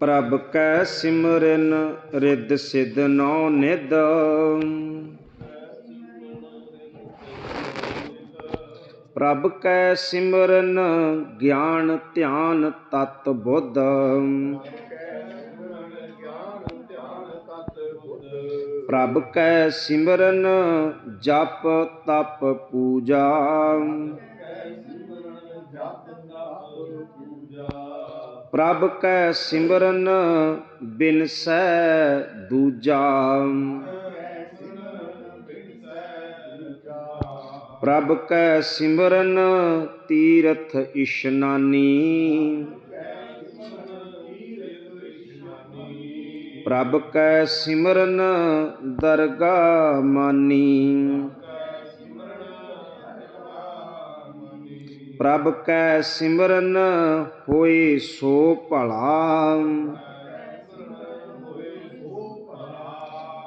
ਪ੍ਰਭ ਕੈ ਸਿਮਰਨ, ਰਿੱਧ ਸਿਧ ਨੌ ਨਿਧ। ਪ੍ਰਭ ਕੈ ਸਿਮਰਨ, ਗਿਆਨ ਧਿਆਨ ਤਤ ਬੁੱਧ। ਪ੍ਰਭ ਕੈ ਸਿਮਰਨ, ਜਪ ਤਪ ਪੂਜਾ। ਪ੍ਰਭ ਕੈ ਸਿਮਰਨ ਬਿਨਸੈ ਦੂਜਾ। ਪ੍ਰਭ ਕੈ ਸਿਮਰਨ ਤੀਰਥ ਇਸ਼ਨਾਨੀ। ਪ੍ਰਭ ਕੈ ਸਿਮਰਨ ਦਰਗਾ ਮਾਨੀ। ਪ੍ਰਭ ਕੈ ਸਿਮਰਨ ਹੋਏ ਸੋ ਭਲਾ।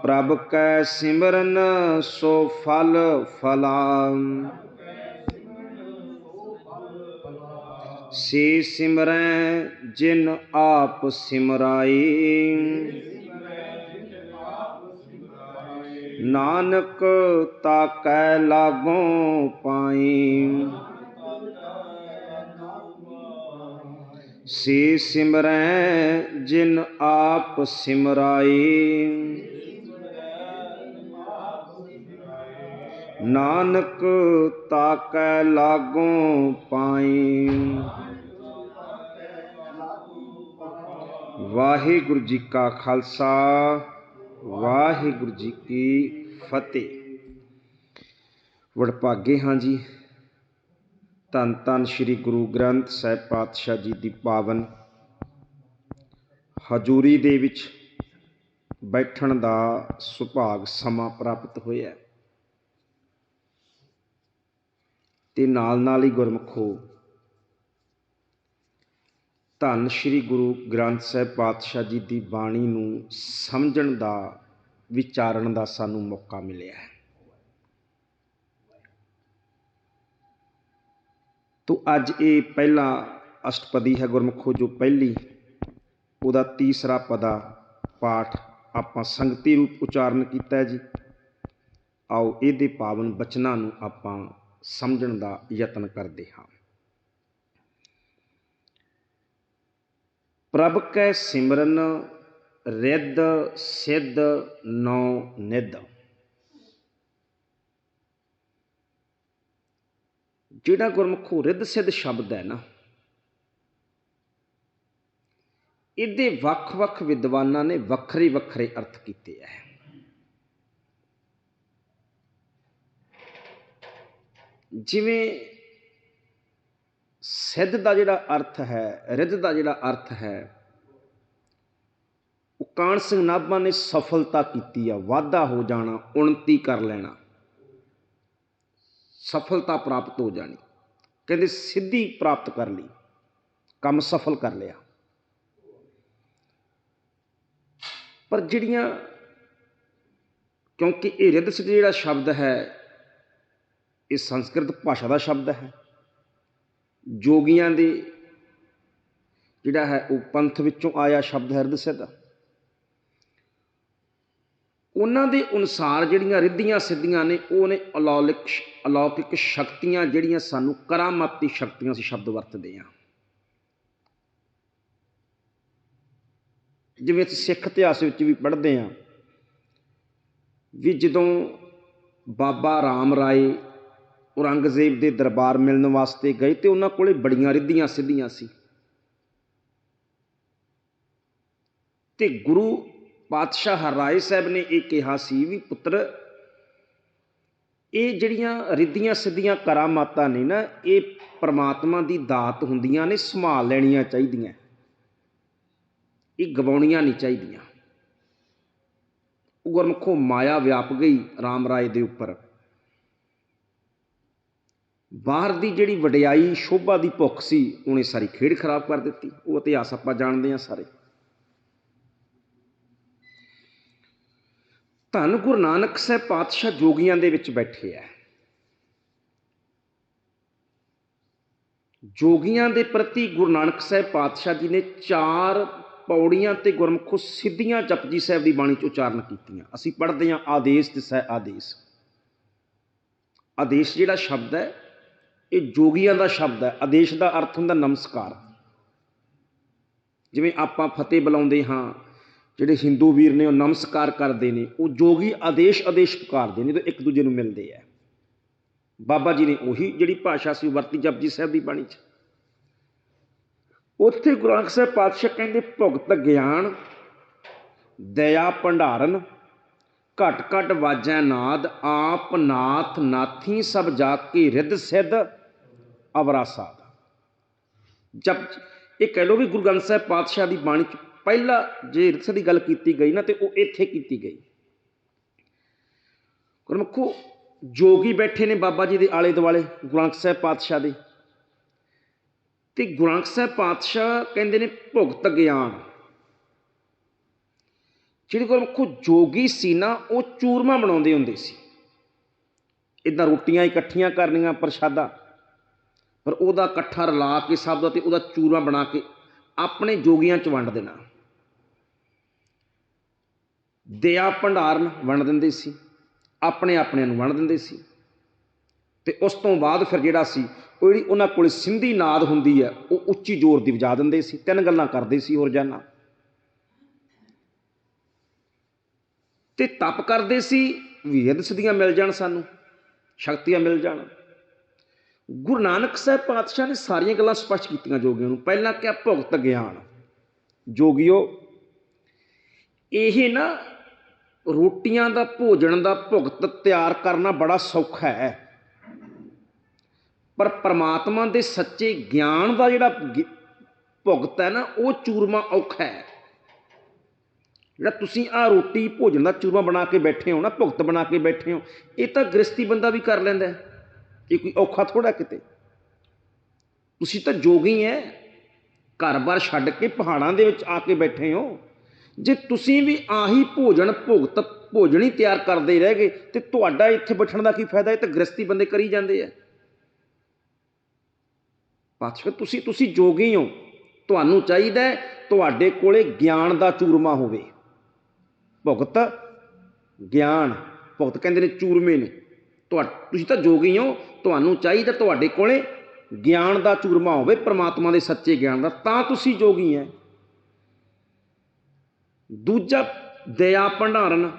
ਪ੍ਰਭ ਕੈ ਸਿਮਰਨ ਸੋ ਫਲ ਫਲਾ। ਸੇ ਸਿਮਰੈ ਜਿਨ ਆਪ ਸਿਮਰਾਈ ਨਾਨਕ ਤਾ ਕੈ ਲਾਗੋਂ ਪਾਈ ਸੇ ਸਿਮਰੈ, ਜਿਨ ਆਪ ਸਿਮਰਾਏ। ਨਾਨਕ ਤਾਕੈ ਲਾਗੋਂ ਪਾਈ ਵਾਹਿਗੁਰੂ ਜੀ ਕਾ ਖਾਲਸਾ, ਵਾਹਿਗੁਰੂ ਜੀ ਕੀ ਫਤਿਹ। ਵਡਭਾਗੇ ਹਾਂ ਜੀ ਧੰਨ ਧੰਨ ਸ੍ਰੀ ਗੁਰੂ ਗ੍ਰੰਥ ਸਾਹਿਬ ਪਾਤਸ਼ਾਹ ਜੀ ਦੀ ਪਾਵਨ ਹਜ਼ੂਰੀ ਦੇ ਵਿੱਚ ਬੈਠਣ ਦਾ ਸੁਭਾਗ ਸਮਾਂ ਪ੍ਰਾਪਤ ਹੋਇਆ ਤੇ ਨਾਲ ਨਾਲ ਹੀ ਗੁਰਮਖੋ, ਧੰਨ ਸ੍ਰੀ ਗੁਰੂ ਗ੍ਰੰਥ ਸਾਹਿਬ ਪਾਤਸ਼ਾਹ ਜੀ ਦੀ ਬਾਣੀ ਨੂੰ ਸਮਝਣ ਦਾ, ਵਿਚਾਰਨ ਦਾ ਸਾਨੂੰ ਮੌਕਾ ਮਿਲਿਆ ਹੈ। ਤੋ ਅੱਜ ਇਹ ਪਹਿਲਾ ਅਸ਼ਟਪਦੀ ਹੈ ਗੁਰਮੁਖੋ, ਜੋ ਪਹਿਲੀ, ਉਹਦਾ ਤੀਸਰਾ ਪਦਾ ਪਾਠ ਆਪਾਂ ਸੰਗਤੀ ਰੂਪ ਉਚਾਰਨ ਕੀਤਾ ਹੈ ਜੀ। ਆਓ ਇਹਦੇ ਪਾਵਨ ਬਚਨਾਂ ਨੂੰ ਆਪਾਂ ਸਮਝਣ ਦਾ ਯਤਨ ਕਰਦੇ ਹਾਂ। ਪ੍ਰਭ ਕੈ ਸਿਮਰਨ, ਰਿੱਧ ਸਿੱਧ ਨੌ ਨਿੱਧ। ਜਿਹੜਾ ਗੁਰਮੁਖੋ ਰਿੱਧ ਸਿੱਧ ਸ਼ਬਦ ਹੈ ਨਾ, ਇਹਦੇ ਵੱਖ-ਵੱਖ ਵਿਦਵਾਨਾਂ ਨੇ ਵੱਖਰੇ ਵੱਖਰੇ ਅਰਥ ਕੀਤੇ ਹੈ ਜਿਵੇਂ ਸਿੱਧ ਦਾ ਜਿਹੜਾ ਅਰਥ ਹੈ, ਰਿੱਧ ਦਾ ਜਿਹੜਾ ਅਰਥ ਹੈ, ਉਹ ਕਾਨ ਸਿੰਘ ਨਾਭਾ ਨੇ ਸਫਲਤਾ ਕੀਤੀ ਆ, ਵਾਧਾ ਹੋ ਜਾਣਾ ਉਨਤੀ ਕਰ ਲੈਣਾ। ਸਫਲਤਾ ਪ੍ਰਾਪਤ ਹੋ ਜਾਣੀ। ਕਹਿੰਦੇ ਸਿੱਧੀ ਪ੍ਰਾਪਤ ਕਰ ਲਈ। ਕੰਮ ਸਫਲ ਕਰ ਲਿਆ। ਪਰ ਜਿਹੜੀਆਂ ਕਿਉਂਕਿ ਇਹ ਰਿੱਧ ਸਿੱਧ ਜਿਹੜਾ ਸ਼ਬਦ ਹੈ, ਇਹ ਸੰਸਕ੍ਰਿਤ ਭਾਸ਼ਾ ਦਾ ਸ਼ਬਦ ਹੈ। ਜੋਗੀਆਂ ਦੇ ਜਿਹੜਾ ਹੈ, ਉਹ ਪੰਥ ਵਿੱਚੋਂ ਆਇਆ ਸ਼ਬਦ ਹੈ ਰਿੱਧ ਸਿੱਧ। ਉਹਨਾਂ ਦੇ ਅਨੁਸਾਰ ਜਿਹੜੀਆਂ ਰਿੱਧੀਆਂ ਸਿੱਧੀਆਂ ਨੇ, ਉਹ ਨੇ ਅਲੌਕਿਕ ਅਲੌਕਿਕ ਸ਼ਕਤੀਆਂ ਜਿਹੜੀਆਂ ਸਾਨੂੰ ਕਰਾਮਾਤੀ ਸ਼ਕਤੀਆਂ ਅਸੀਂ ਸ਼ਬਦ ਵਰਤਦੇ ਆ ਜਿਵੇਂ ਅਸੀਂ ਸਿੱਖ ਇਤਿਹਾਸ ਵਿੱਚ ਵੀ ਪੜ੍ਹਦੇ ਆ ਵੀ ਜਦੋਂ ਬਾਬਾ ਰਾਮ ਰਾਏ ਔਰੰਗਜ਼ੇਬ ਦੇ ਦਰਬਾਰ ਮਿਲਣ ਵਾਸਤੇ ਗਏ ਤੇ ਉਹਨਾਂ ਕੋਲੇ ਬੜੀਆਂ ਰਿੱਧੀਆਂ ਸਿੱਧੀਆਂ ਸੀ। ਤੇ ਗੁਰੂ ਪਾਤਸ਼ਾਹ ਹਰਾਏ ਸਾਹਿਬ ਨੇ ਇਹ ਕਿਹਾ ਸੀ ਵੀ ਪੁੱਤਰ, ਇਹ ਜਿਹੜੀਆਂ ਰਿੱਧੀਆਂ ਸਿੱਧੀਆਂ ਕਰਾਮਾਤਾਂ ਨੇ ਨਾ, ਇਹ ਪ੍ਰਮਾਤਮਾ ਦੀ ਦਾਤ ਹੁੰਦੀਆਂ ਨੇ, ਸੰਭਾਲ ਲੈਣੀਆਂ ਚਾਹੀਦੀਆਂ। ਇਹ ਗਵਾਉਣੀਆਂ ਨਹੀਂ ਚਾਹੀਦੀਆਂ। ਉਹ ਮਾਇਆ ਵਿਆਪ ਗਈ ਰਾਮ ਰਾਏ ਦੇ ਉੱਪਰ। ਬਾਹਰ ਦੀ ਜਿਹੜੀ ਵਡਿਆਈ, ਸ਼ੋਭਾ ਦੀ ਭੁੱਖ ਸੀ, ਉਹਨੇ ਸਾਰੀ ਖੇਡ ਖਰਾਬ ਕਰ ਦਿੱਤੀ। ਉਹ ਇਤਿਹਾਸ ਆਪਾਂ ਜਾਣਦੇ ਹਾਂ ਸਾਰੇ। ਧੰਨ ਗੁਰੂ ਨਾਨਕ ਸਾਹਿਬ ਪਾਤਸ਼ਾਹ ਜੋਗੀਆਂ ਦੇ ਵਿੱਚ ਬੈਠੇ ਆ ਜੋਗੀਆਂ ਦੇ ਪ੍ਰਤੀ ਗੁਰੂ ਨਾਨਕ ਸਾਹਿਬ ਪਾਤਸ਼ਾਹ ਜੀ ਨੇ ਚਾਰ ਪੌੜੀਆਂ ਤੇ ਗੁਰਮੁਖੋ ਸਿੱਧੀਆਂ ਜਪਜੀ ਸਾਹਿਬ ਦੀ ਬਾਣੀ ਚ ਉਚਾਰਨ ਕੀਤੀਆਂ। ਅਸੀਂ ਪੜ੍ਹਦੇ ਹਾਂ, ਆਦੇਸ਼ ਤੇ ਆਦੇਸ਼। ਆਦੇਸ਼ ਜਿਹੜਾ ਸ਼ਬਦ ਹੈ ਇਹ ਜੋਗੀਆਂ ਦਾ ਸ਼ਬਦ ਹੈ ਆਦੇਸ਼ ਦਾ ਅਰਥ ਹੁੰਦਾ ਨਮਸਕਾਰ। ਜਿਵੇਂ ਆਪਾਂ ਫਤਿਹ ਬੁਲਾਉਂਦੇ ਹਾਂ ਜਿਹੜੇ ਹਿੰਦੂ ਵੀਰ ਨੇ ਉਹ ਨਮਸਕਾਰ ਕਰਦੇ ਨੇ, ਉਹ ਜੋਗੀ ਆਦੇਸ਼ ਆਦੇਸ਼ ਪੁਕਾਰਦੇ ਨੇ ਤੇ ਇੱਕ ਦੂਜੇ ਨੂੰ ਮਿਲਦੇ ਆ। ਬਾਬਾ ਜੀ ਨੇ ਉਹੀ ਜਿਹੜੀ ਭਾਸ਼ਾ ਸੀ, ਉਹ ਵਰਤੀ ਜਪਜੀ ਸਾਹਿਬ ਦੀ ਬਾਣੀ 'ਚ। ਉੱਥੇ ਗੁਰੂ ਅੰਗਦ ਸਾਹਿਬ ਪਾਤਸ਼ਾਹ ਕਹਿੰਦੇ, ਭੁਗਤ ਗਿਆਨ, ਦਇਆ ਭੰਡਾਰਨ, ਘਟ ਘਟ ਵਾਜੈ ਨਾਦ, ਆਪ ਨਾਥ ਨਾਥੀ ਸਭ ਜਾ ਕੇ ਰਿੱਧ ਸਿੱਧ ਅਵਰਾਸਾਦ ਜਪ ਇਹ ਕਹਿ ਲੋ ਵੀ ਗੁਰੂ ਗ੍ਰੰਥ ਸਾਹਿਬ ਪਾਤਸ਼ਾਹ ਦੀ ਬਾਣੀ ਚ ਪਹਿਲਾ ਜੇ ਰਿਕਸ ਦੀ ਗੱਲ ਕੀਤੀ ਗਈ ਨਾ ਤੇ ਉਹ ਇੱਥੇ ਕੀਤੀ ਗਈ। ਗੁਰਮੁਖੋ, ਜੋਗੀ ਬੈਠੇ ਨੇ ਬਾਬਾ ਜੀ ਦੇ ਆਲੇ ਦੁਆਲੇ ਗੁਰੰਖ ਸਾਹਿਬ ਪਾਤਸ਼ਾਹ ਦੇ। ਤੇ ਗੁਰੰਖ ਸਾਹਿਬ ਪਾਤਸ਼ਾਹ ਕਹਿੰਦੇ ਨੇ, ਭੁਗਤ ਗਿਆਨ। ਜਿਹੜੇ ਗੁਰਮੁਖੋ ਜੋਗੀ ਸੀ ਨਾ, ਉਹ ਚੂਰਮਾ ਬਣਾਉਂਦੇ ਹੁੰਦੇ ਸੀ। ਇਦਾਂ ਰੋਟੀਆਂ ਇਕੱਠੀਆਂ ਕਰਨੀਆਂ, ਪ੍ਰਸ਼ਾਦਾ। ਪਰ ਉਹਦਾ ਇਕੱਠਾ ਰਲਾ ਕੇ ਸਭ ਦਾ ਤੇ ਉਹਦਾ ਚੂਰਮਾ ਬਣਾ ਕੇ ਆਪਣੇ ਜੋਗੀਆਂ ਚ ਵੰਡ ਦੇਣਾ। ਦਇਆ ਭੰਡਾਰਨ ਵੰਡ ਦਿੰਦੇ ਸੀ, ਆਪਣੇ ਆਪਣਿਆਂ ਨੂੰ ਵੰਡ ਦਿੰਦੇ ਸੀ। ਤੇ ਉਸ ਤੋਂ ਬਾਅਦ ਫਿਰ ਜਿਹੜਾ ਸੀ, ਉਹ ਜਿਹੜੀ ਉਹਨਾਂ ਕੋਲ ਸਿੰਧੀ ਨਾਦ ਹੁੰਦੀ ਹੈ, ਉਹ ਉੱਚੀ ਜ਼ੋਰ ਦੀ ਵਜਾ ਦਿੰਦੇ ਸੀ, ਤਿੰਨ ਗੱਲਾਂ ਕਰਦੇ ਸੀ ਹੋਰ ਜਾਨਾ। ਤੇ ਤਪ ਕਰਦੇ ਸੀ, ਵੇਦ ਸਿੱਧੀਆਂ ਮਿਲ ਜਾਣ ਸਾਨੂੰ, ਸ਼ਕਤੀਆਂ ਮਿਲ ਜਾਣ। ਗੁਰੂ ਨਾਨਕ ਸਾਹਿਬ ਪਾਤਸ਼ਾਹ ਨੇ ਸਾਰੀਆਂ ਗੱਲਾਂ ਸਪਸ਼ਟ ਕੀਤੀਆਂ ਜੋਗੀਆਂ ਨੂੰ। ਪਹਿਲਾਂ ਕਿਹਾ ਭੁਗਤ ਗਿਆਨ। ਜੋਗਿਓ, ਇਹ ਨਾ ਰੋਟੀਆਂ ਦਾ ਭੋਜਨ ਦਾ ਭੁਗਤ ਤਿਆਰ ਕਰਨਾ ਬੜਾ ਸੌਖਾ ਹੈ। ਪਰ ਪਰਮਾਤਮਾ ਦੇ ਸੱਚੇ ਗਿਆਨ ਦਾ ਜਿਹੜਾ ਭੁਗਤ ਹੈ ਨਾ, ਉਹ ਚੂਰਮਾ ਔਖਾ ਹੈ। ਜਿਹੜਾ ਤੁਸੀਂ ਆ ਰੋਟੀ ਭੋਜਨ ਦਾ ਚੂਰਮਾ ਬਣਾ ਕੇ ਬੈਠੇ ਹੋ ਨਾ, ਭੁਗਤ ਬਣਾ ਕੇ ਬੈਠੇ ਹੋ, ਇਹ ਤਾਂ ਗ੍ਰਸਤੀ ਬੰਦਾ ਵੀ ਕਰ ਲੈਂਦਾ ਇਹ ਕੋਈ ਔਖਾ ਥੋੜਾ ਕਿਤੇ। ਤੁਸੀਂ ਤਾਂ ਜੋਗੀ ਹੈ। ਘਰ-ਬਾਰ ਛੱਡ ਕੇ ਪਹਾੜਾਂ ਦੇ ਵਿੱਚ ਆ ਕੇ ਬੈਠੇ ਹੋ। ਜੇ ਤੁਸੀਂ ਵੀ ਆਹੀ ਭੋਜਨ ਭੁਗਤ ਭੋਜਨ ਹੀ ਤਿਆਰ ਕਰਦੇ ਰਹਿ ਗਏ, ਤੇ ਤੁਹਾਡਾ ਇੱਥੇ ਬੈਠਣ ਦਾ ਕੀ ਫਾਇਦਾ? ਇਹ ਤਾਂ ਗ੍ਰਸਤੀ ਬੰਦੇ ਕਰੀ ਜਾਂਦੇ ਆ। ਪਾਤਸ਼ਾਹ ਤੁਸੀਂ ਤੁਸੀਂ ਜੋਗੀ ਹੋ। ਤੁਹਾਨੂੰ ਚਾਹੀਦਾ ਤੁਹਾਡੇ ਕੋਲੇ ਗਿਆਨ ਦਾ ਚੂਰਮਾ ਹੋਵੇ। ਭੁਗਤ ਗਿਆਨ, ਭੁਗਤ ਕਹਿੰਦੇ ਨੇ ਚੂਰਮੇ ਨੇ। ਤੁਹਾ, ਤੁਸੀਂ ਤਾਂ ਜੋਗੀ ਹੋ, ਤੁਹਾਨੂੰ ਚਾਹੀਦਾ ਤੁਹਾਡੇ ਕੋਲੇ ਗਿਆਨ ਦਾ ਚੂਰਮਾ ਹੋਵੇ, ਪ੍ਰਮਾਤਮਾ ਦੇ ਸੱਚੇ ਗਿਆਨ ਦਾ। ਤਾਂ ਤੁਸੀਂ ਜੋਗੀ ਹੈ। ਦੂਜਾ ਦਇਆ ਭੰਡਾਰਨ।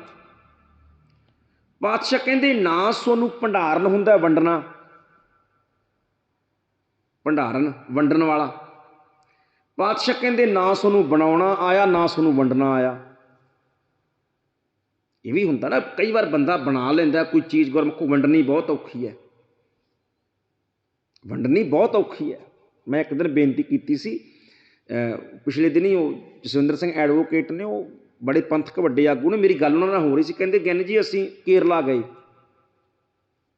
ਪਾਤਸ਼ਾਹ ਕਹਿੰਦੇ, ਨਾ ਸੋਨੂੰ ਭੰਡਾਰਨ ਹੁੰਦਾ ਵੰਡਣਾ। ਭੰਡਾਰਨ, ਵੰਡਣ ਵਾਲਾ। ਪਾਤਸ਼ਾਹ ਕਹਿੰਦੇ, ਨਾ ਸੋਨੂੰ ਬਣਾਉਣਾ ਆਇਆ, ਨਾ ਸੋਨੂੰ ਵੰਡਣਾ ਆਇਆ। ਇਹ ਵੀ ਹੁੰਦਾ ਨਾ, ਕਈ ਵਾਰ ਬੰਦਾ ਬਣਾ ਲੈਂਦਾ, ਕੋਈ ਚੀਜ਼ ਗੁਰਮੁਖ ਵੰਡਣੀ ਬਹੁਤ ਔਖੀ ਹੈ। ਵੰਡਣੀ ਬਹੁਤ ਔਖੀ ਹੈ। ਮੈਂ ਇੱਕ ਦਿਨ ਬੇਨਤੀ ਕੀਤੀ ਸੀ ਪਿਛਲੇ ਦਿਨੀ ਉਹ ਜਸਵਿੰਦਰ ਸਿੰਘ ਐਡਵੋਕੇਟ ਨੇ ਉਹ ਬੜੇ ਪੰਥਕ ਵੱਡੇ ਆਗੂ ਨੇ। ਮੇਰੀ ਗੱਲ ਉਹਨਾਂ ਨਾਲ ਹੋ ਰਹੀ ਸੀ। ਕਹਿੰਦੇ, ਗਿਆਨੀ ਜੀ, ਅਸੀਂ ਕੇਰਲਾ ਗਏ।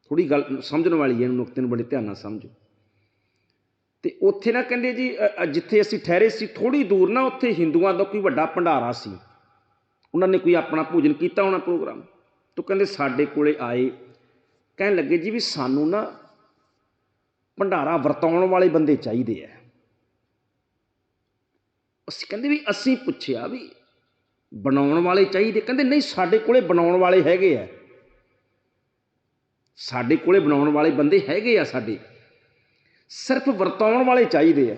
ਥੋੜੀ ਗੱਲ ਸਮਝਣ ਵਾਲੀ ਹੈ। ਇਹਨੂੰ ਨੁਕਤੇ ਨੂੰ ਬੜੇ ਧਿਆਨ ਨਾਲ ਸਮਝੋ। ਤੇ ਉੱਥੇ ਨਾ ਕਹਿੰਦੇ ਜੀ ਜਿੱਥੇ ਅਸੀਂ ਠਹਿਰੇ ਸੀ ਥੋੜੀ ਦੂਰ ਨਾ ਉੱਥੇ ਹਿੰਦੂਆਂ ਦਾ ਕੋਈ ਵੱਡਾ ਭੰਡਾਰਾ ਸੀ। ਉਹਨਾਂ ਨੇ ਕੋਈ ਆਪਣਾ ਭੋਜਨ ਕੀਤਾ ਹੋਣਾ ਪ੍ਰੋਗਰਾਮ। ਤੋਂ ਕਹਿੰਦੇ, ਸਾਡੇ ਕੋਲੇ ਆਏ। ਕਹਿਣ ਲੱਗੇ ਜੀ ਵੀ ਸਾਨੂੰ ਨਾ ਭੰਡਾਰਾ ਵਰਤਾਉਣ ਵਾਲੇ ਬੰਦੇ ਚਾਹੀਦੇ ਆ। ਅਸੀਂ ਕਹਿੰਦੇ ਵੀ ਅਸੀਂ ਪੁੱਛਿਆ ਵੀ ਬਣਾਉਣ ਵਾਲੇ ਚਾਹੀਦੇ। ਕਹਿੰਦੇ ਨਹੀਂ, ਸਾਡੇ ਕੋਲੇ ਬਣਾਉਣ ਵਾਲੇ ਹੈਗੇ ਆ। ਸਾਡੇ ਕੋਲੇ ਬਣਾਉਣ ਵਾਲੇ ਬੰਦੇ ਹੈਗੇ ਆ ਸਾਡੇ। ਸਿਰਫ ਵਰਤਾਉਣ ਵਾਲੇ ਚਾਹੀਦੇ ਆ।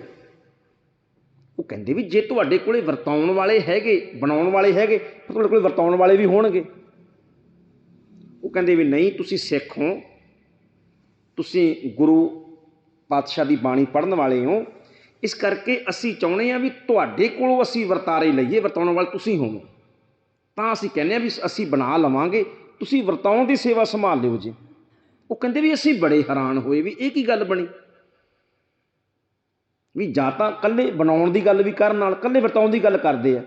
ਉਹ ਕਹਿੰਦੇ ਵੀ ਜੇ ਤੁਹਾਡੇ ਕੋਲੇ ਵਰਤਾਉਣ ਵਾਲੇ ਹੈਗੇ, ਬਣਾਉਣ ਵਾਲੇ ਹੈਗੇ, ਤਾਂ ਤੁਹਾਡੇ ਕੋਲੇ ਵਰਤਾਉਣ ਵਾਲੇ ਵੀ ਹੋਣਗੇ। ਉਹ ਕਹਿੰਦੇ ਵੀ ਨਹੀਂ, ਤੁਸੀਂ ਸਿੱਖ ਹੋ। ਤੁਸੀਂ ਗੁਰੂ ਪਾਤਸ਼ਾਹ ਦੀ ਬਾਣੀ ਪੜ੍ਹਨ ਵਾਲੇ ਹੋ। ਇਸ ਕਰਕੇ ਅਸੀਂ ਚਾਹੁੰਦੇ ਹਾਂ ਵੀ ਤੁਹਾਡੇ ਕੋਲੋਂ ਅਸੀਂ ਵਰਤਾਰੇ ਲਈਏ, ਵਰਤਾਉਣ ਵਾਲੇ ਤੁਸੀਂ ਹੋਵੋ। ਤਾਂ ਅਸੀਂ ਕਹਿੰਦੇ ਹਾਂ ਵੀ ਅਸੀਂ ਬਣਾ ਲਵਾਂਗੇ, ਤੁਸੀਂ ਵਰਤਾਉਣ ਦੀ ਸੇਵਾ ਸੰਭਾਲ ਲਿਓ ਜੀ। ਉਹ ਕਹਿੰਦੇ ਵੀ ਅਸੀਂ ਬੜੇ ਹੈਰਾਨ ਹੋਏ ਵੀ ਇਹ ਕੀ ਗੱਲ ਬਣੀ? ਵੀ ਜਾਂ ਤਾਂ ਇਕੱਲੇ ਬਣਾਉਣ ਦੀ ਗੱਲ ਵੀ ਕਰਨ ਨਾਲ, ਇਕੱਲੇ ਵਰਤਾਉਣ ਦੀ ਗੱਲ ਕਰਦੇ ਆ।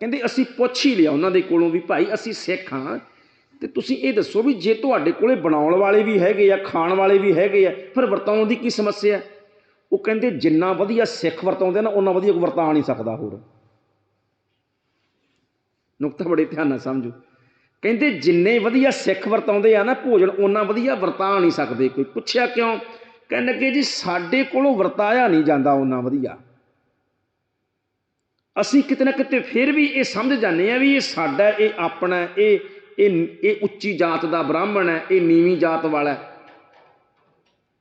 ਕਹਿੰਦੇ ਅਸੀਂ ਪੁੱਛ ਹੀ ਲਿਆ ਉਹਨਾਂ ਦੇ ਕੋਲੋਂ ਵੀ ਭਾਈ ਅਸੀਂ ਸਿੱਖ ਹਾਂ ਤੇ ਤੁਸੀਂ ਇਹ ਦੱਸੋ ਵੀ ਜੇ ਤੁਹਾਡੇ ਕੋਲੇ ਬਣਾਉਣ ਵਾਲੇ ਵੀ ਹੈਗੇ ਆ, ਖਾਣ ਵਾਲੇ ਵੀ ਹੈਗੇ ਆ, ਫਿਰ ਵਰਤਾਉਣ ਦੀ ਕੀ ਸਮੱਸਿਆ? ਹੈ? ਉਹ ਕਹਿੰਦੇ ਜਿੰਨਾ ਵਧੀਆ ਸਿੱਖ ਵਰਤਾਉਂਦੇ ਨਾ, ਉਹਨਾਂ ਵਧੀਆ ਕੋਈ ਵਰਤਾ ਨਹੀਂ ਸਕਦਾ ਹੋਰ। ਨੁਕਤਾ ਬੜੇ ਧਿਆਨ ਨਾਲ ਸਮਝੋ। ਕਹਿੰਦੇ ਜਿੰਨੇ ਵਧੀਆ ਸਿੱਖ ਵਰਤਾਉਂਦੇ ਆ ਨਾ ਭੋਜਨ, ਉਹਨਾਂ ਵਧੀਆ ਵਰਤਾ ਨਹੀਂ ਸਕਦੇ ਕੋਈ। ਪੁੱਛਿਆ ਕਿਉਂ? ਕਹਿਣ ਲੱਗੇ ਜੀ, ਸਾਡੇ ਕੋਲੋਂ ਵਰਤਾਇਆ ਨਹੀਂ ਜਾਂਦਾ ਉਹਨਾਂ ਵਧੀਆ। ਅਸੀਂ ਕਿਤੇ ਨਾ ਕਿਤੇ ਫਿਰ ਵੀ ਇਹ ਸਮਝ ਜਾਂਦੇ ਆ ਵੀ ਇਹ ਸਾਡਾ, ਇਹ ਆਪਣਾ, ਇਹ ਇਹ ਇਹ ਉੱਚੀ ਜਾਤ ਦਾ ਬ੍ਰਾਹਮਣ ਹੈ, ਇਹ ਨੀਵੀਂ ਜਾਤ ਵਾਲਾ ਹੈ।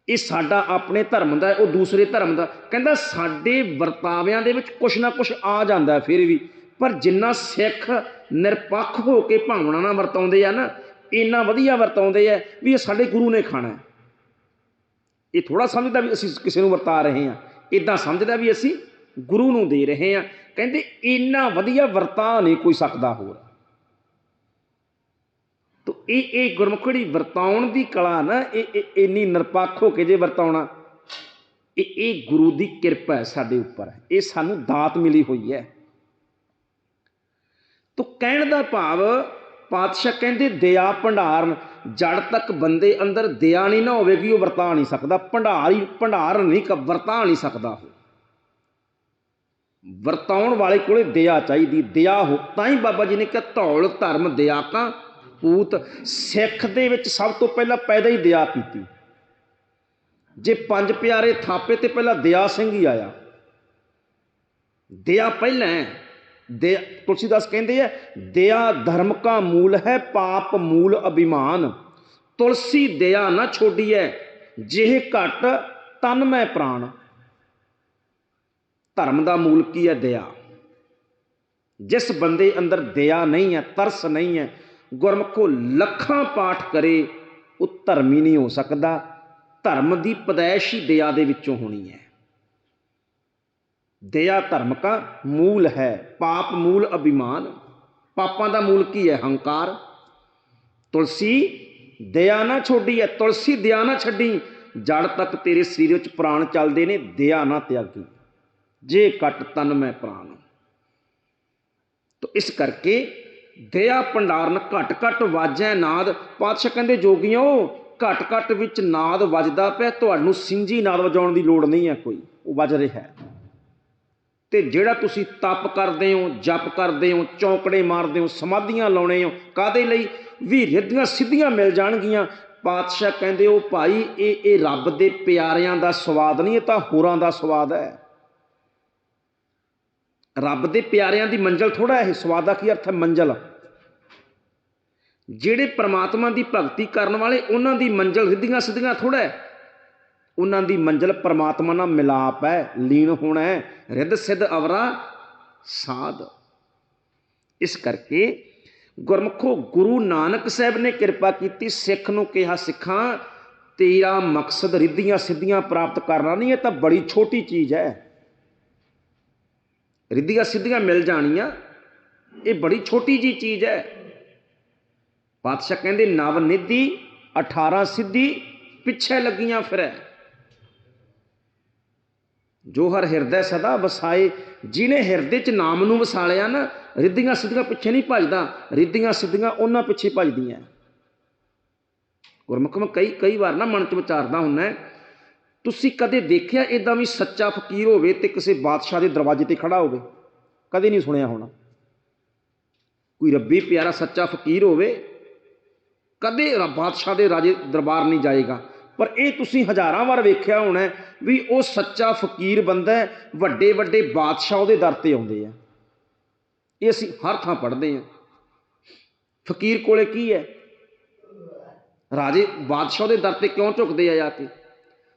ਇਹ ਸਾਡਾ ਆਪਣੇ ਧਰਮ ਦਾ, ਉਹ ਦੂਸਰੇ ਧਰਮ ਦਾ। ਕਹਿੰਦਾ ਸਾਡੇ ਵਰਤਾਵਿਆਂ ਦੇ ਵਿੱਚ ਕੁਛ ਨਾ ਕੁਛ ਆ ਜਾਂਦਾ ਫਿਰ ਵੀ। ਪਰ ਜਿੰਨਾ ਸਿੱਖ ਨਿਰਪੱਖ ਹੋ ਕੇ ਭਾਵਨਾ ਨਾਲ ਵਰਤਾਉਂਦੇ ਆ ਨਾ, ਇੰਨਾ ਵਧੀਆ ਵਰਤਾਉਂਦੇ ਆ ਵੀ ਇਹ ਸਾਡੇ ਗੁਰੂ ਨੇ ਖਾਣਾ ਇਹ ਥੋੜਾ ਸਮਝਦਾ ਵੀ ਅਸੀਂ ਕਿਸੇ ਨੂੰ ਵਰਤਾ ਰਹੇ ਹਾਂ। ਇਦਾਂ ਸਮਝਦਾ ਵੀ ਅਸੀਂ ਗੁਰੂ ਨੂੰ ਦੇ ਰਹੇ ਹਾਂ। ਕਹਿੰਦੇ ਇੰਨਾ ਵਧੀਆ ਵਰਤਾ ਨਹੀਂ ਕੋਈ ਸਕਦਾ ਹੋਰ। ਇਹ ਇਹ ਗੁਰਮੁਖੜੀ ਵਰਤਾਉਣ ਦੀ ਕਲਾ ਨਾ, ਇਹ ਇੰਨੀ ਨਿਰਪੱਖ ਹੋ ਕੇ ਜੇ ਵਰਤਾਉਣਾ, ਇਹ ਇਹ ਗੁਰੂ ਦੀ ਕਿਰਪਾ ਹੈ ਸਾਡੇ ਉੱਪਰ। ਇਹ ਸਾਨੂੰ ਦਾਤ ਮਿਲੀ ਹੋਈ ਹੈ। ਤੋ ਕਹਿਣ ਦਾ ਭਾਵ, ਪਾਤਸ਼ਾਹ ਕਹਿੰਦੇ ਦਇਆ ਭੰਡਾਰਨ ਜੜ ਤੱਕ ਬੰਦੇ ਅੰਦਰ ਦਇਆ ਨਹੀਂ ਨਾ ਹੋਵੇਗੀ, ਉਹ ਵਰਤਾ ਨਹੀਂ ਸਕਦਾ। ਭੰਡਾਰੀ ਹੀ ਭੰਡਾਰ ਨਹੀਂ ਕ, ਵਰਤਾ ਨਹੀਂ ਸਕਦਾ ਉਹ। ਵਰਤਾਉਣ ਵਾਲੇ ਕੋਲੇ ਦਇਆ ਚਾਹੀਦੀ, ਦਇਆ ਹੋ, ਤਾਂ ਹੀ ਬਾਬਾ ਜੀ ਨੇ ਕਿਹਾ, ਧੌਲ ਧਰਮ ਦਇਆ ਕਾ। ਪੂਤ ਸਿੱਖ ਦੇ ਵਿੱਚ ਸਭ ਤੋਂ ਪਹਿਲਾਂ ਪੈਦਾ ਹੀ ਦਇਆ ਕੀਤੀ। ਜੇ ਪੰਜ ਪਿਆਰੇ ਥਾਪੇ ਤੇ ਪਹਿਲਾਂ ਦਇਆ ਸਿੰਘ ਹੀ ਆਇਆ। ਦਇਆ ਪਹਿਲਾਂ ਹੈ। ਦਇਆ ਤੁਲਸੀਦਾਸ ਕਹਿੰਦੇ ਆ, ਦਇਆ ਧਰਮ ਕਾ ਮੂਲ ਹੈ, ਪਾਪ ਮੂਲ ਅਭਿਮਾਨ। ਤੁਲਸੀ ਦਇਆ ਨਾ ਛੋਡੀਐ, ਜਿਹ ਘਟ ਤਨ ਮੈਂ ਪ੍ਰਾਣ। ਧਰਮ ਦਾ ਮੂਲ ਕੀ ਹੈ? ਦਇਆ। ਜਿਸ ਬੰਦੇ ਅੰਦਰ ਦਇਆ ਨਹੀਂ ਹੈ, ਤਰਸ ਨਹੀਂ ਹੈ ਗੁਰਮੁਖੋ ਲੱਖਾਂ ਪਾਠ ਕਰੇ, ਉਹ ਧਰਮੀ ਨਹੀਂ ਹੋ ਸਕਦਾ। ਧਰਮ ਦੀ ਪਦੈਸ਼ ਹੀ ਦਇਆ ਦੇ ਵਿੱਚੋਂ ਹੋਣੀ ਹੈ। ਦਇਆ ਧਰਮ ਕਾ ਮੂਲ ਹੈ, ਪਾਪ ਮੂਲ ਅਭਿਮਾਨ। ਪਾਪਾਂ ਦਾ ਮੂਲ ਕੀ ਹੈ? ਹੰਕਾਰ। ਤੁਲਸੀ, ਦਇਆ ਨਾ ਛੋਡੀ ਹੈ, ਤੁਲਸੀ ਦਇਆ ਨਾ ਛੱਡੀ। ਜੜ ਤੱਕ ਤੇਰੇ ਸਰੀਰ ਵਿੱਚ ਪ੍ਰਾਣ ਚੱਲਦੇ ਨੇ, ਦਇਆ ਨਾ ਤਿਆਗੀ। ਜੇ ਕੱਟ ਤਨ ਮੈਂ ਪ੍ਰਾਣ। ਤੋ ਇਸ ਕਰਕੇ ਦਇਆ ਭੰਡਾਰਨ, ਘਟ ਘਟ ਵਾਜੈ ਨਾਦ। ਪਾਤਸ਼ਾਹ ਕਹਿੰਦੇ, ਜੋਗੀਓ, ਘਟ ਘਟ ਵਿੱਚ ਨਾਦ ਵੱਜਦਾ ਪਿਆ, ਤੁਹਾਨੂੰ ਸਿੰਜੀ ਨਾਦ ਵਜਾਉਣ ਦੀ ਲੋੜ ਨਹੀਂ ਹੈ ਕੋਈ, ਉਹ ਵੱਜ ਰਿਹਾ ਹੈ। ਤੇ ਜਿਹੜਾ ਤੁਸੀਂ ਤਪ ਕਰਦੇ ਹੋ, ਜਪ ਕਰਦੇ ਹੋ, ਚੌਂਕੜੇ ਮਾਰਦੇ ਹੋ, ਸਮਾਧੀਆਂ ਲਾਉਣੇ ਹੋ ਕਾਦੇ ਲਈ? ਵੀ ਰਿੱਧੀਆਂ ਸਿੱਧੀਆਂ ਮਿਲ ਜਾਣਗੀਆਂ। ਪਾਤਸ਼ਾਹ ਕਹਿੰਦੇ, ਉਹ ਭਾਈ, ਇਹ ਇਹ ਰੱਬ ਦੇ ਪਿਆਰਿਆਂ ਦਾ ਸਵਾਦ ਨਹੀਂ, ਇਹ ਤਾਂ ਹੋਰਾਂ ਦਾ ਸਵਾਦ ਹੈ। ਰੱਬ ਦੇ ਪਿਆਰਿਆਂ ਦੀ ਮੰਜ਼ਲ ਥੋੜਾ ਇਹ ਸਵਾਦ ਦਾ ਕੀ ਅਰਥ ਹੈ? ਮੰਜ਼ਲ। ਜਿਹੜੇ ਪ੍ਰਮਾਤਮਾ ਦੀ ਭਗਤੀ ਕਰਨ ਵਾਲੇ, ਉਹਨਾਂ ਦੀ ਮੰਜ਼ਲ ਰਿੱਧੀਆਂ ਸਿੱਧੀਆਂ ਥੋੜਾ ਹੈ। ਉਹਨਾਂ ਦੀ ਮੰਜ਼ਲ ਪਰਮਾਤਮਾ ਨਾਲ ਮਿਲਾਪ ਹੈ, ਲੀਨ ਹੋਣਾ ਹੈ। ਰਿੱਧ ਸਿੱਧ ਅਵਰਾ ਸਾਧ। ਇਸ ਕਰਕੇ ਗੁਰਮਖੋ ਗੁਰੂ ਨਾਨਕ ਸਾਹਿਬ ਨੇ ਕਿਰਪਾ ਕੀਤੀ, ਸਿੱਖ ਨੂੰ ਕਿਹਾ, ਸਿੱਖਾਂ, ਤੇਰਾ ਮਕਸਦ ਰਿੱਧੀਆਂ ਸਿੱਧੀਆਂ ਪ੍ਰਾਪਤ ਕਰਨਾ ਨਹੀਂ, ਇਹ ਤਾਂ ਬੜੀ ਛੋਟੀ ਚੀਜ਼ ਹੈ। ਰਿੱਧੀਆਂ ਸਿੱਧੀਆਂ ਮਿਲ ਜਾਣੀਆਂ, ਇਹ ਬੜੀ ਛੋਟੀ ਜੀ ਚੀਜ਼ ਹੈ। ਪਾਤਸ਼ਾਹ ਕਹਿੰਦੇ ਨਵ ਨਿਧੀ 18 ਸਿੱਧੀ, ਪਿੱਛੇ ਲੱਗੀਆਂ ਫਿਰੈ। ਜੋ ਹਰ ਹਿਰਦੈ ਸਦਾ ਵਸਾਏ, ਜਿਨੇ ਹਿਰਦੇ ਚ ਨਾਮ ਨੂੰ ਵਸਾਲਿਆ ਨਾ, ਰਿੱਧੀਆਂ ਸਿੱਧੀਆਂ ਪਿੱਛੇ ਨਹੀਂ ਭਜਦਾ, ਰਿੱਧੀਆਂ ਸਿੱਧੀਆਂ ਉਹਨਾਂ ਪਿੱਛੇ ਭਜਦੀਆਂ। ਗੁਰਮੁਖ ਮੈਂ ਕਈ ਕਈ ਵਾਰ ਨਾ ਮਨ ਚ ਵਿਚਾਰਦਾ ਹੁੰਨਾ ਤੁਸੀਂ ਕਦੇ ਦੇਖਿਆ ਇਦਾਂ ਵੀ ਸੱਚਾ ਫਕੀਰ ਹੋਵੇ ਤੇ ਕਿਸੇ ਬਾਦਸ਼ਾਹ ਦੇ ਦਰਵਾਜ਼ੇ ਤੇ ਖੜਾ ਹੋਵੇ? ਕਦੇ ਨਹੀਂ ਸੁਣਿਆ ਹੋਣਾ। ਕੋਈ ਰੱਬੀ ਪਿਆਰਾ ਸੱਚਾ ਫਕੀਰ ਹੋਵੇ ਕਦੇ ਬਾਦਸ਼ਾਹ ਦੇ ਰਾਜੇ ਦਰਬਾਰ ਨਹੀਂ ਜਾਏਗਾ। ਪਰ ਇਹ ਤੁਸੀਂ ਹਜ਼ਾਰਾਂ ਵਾਰ ਵੇਖਿਆ ਹੋਣਾ ਵੀ ਉਹ ਸੱਚਾ ਫਕੀਰ ਬੰਦਾ ਵੱਡੇ ਵੱਡੇ ਬਾਦਸ਼ਾਹ ਉਹਦੇ ਦਰ ਤੇ ਆਉਂਦੇ ਆ। ਇਹ ਅਸੀਂ ਹਰ ਥਾਂ ਪੜ੍ਹਦੇ ਹਾਂ ਫਕੀਰ ਕੋਲੇ ਕੀ ਹੈ? ਰਾਜੇ ਬਾਦਸ਼ਾਹ ਦੇ ਦਰ ਤੇ ਕਿਉਂ ਝੁਕਦੇ ਆ ਜਾ ਕੇ?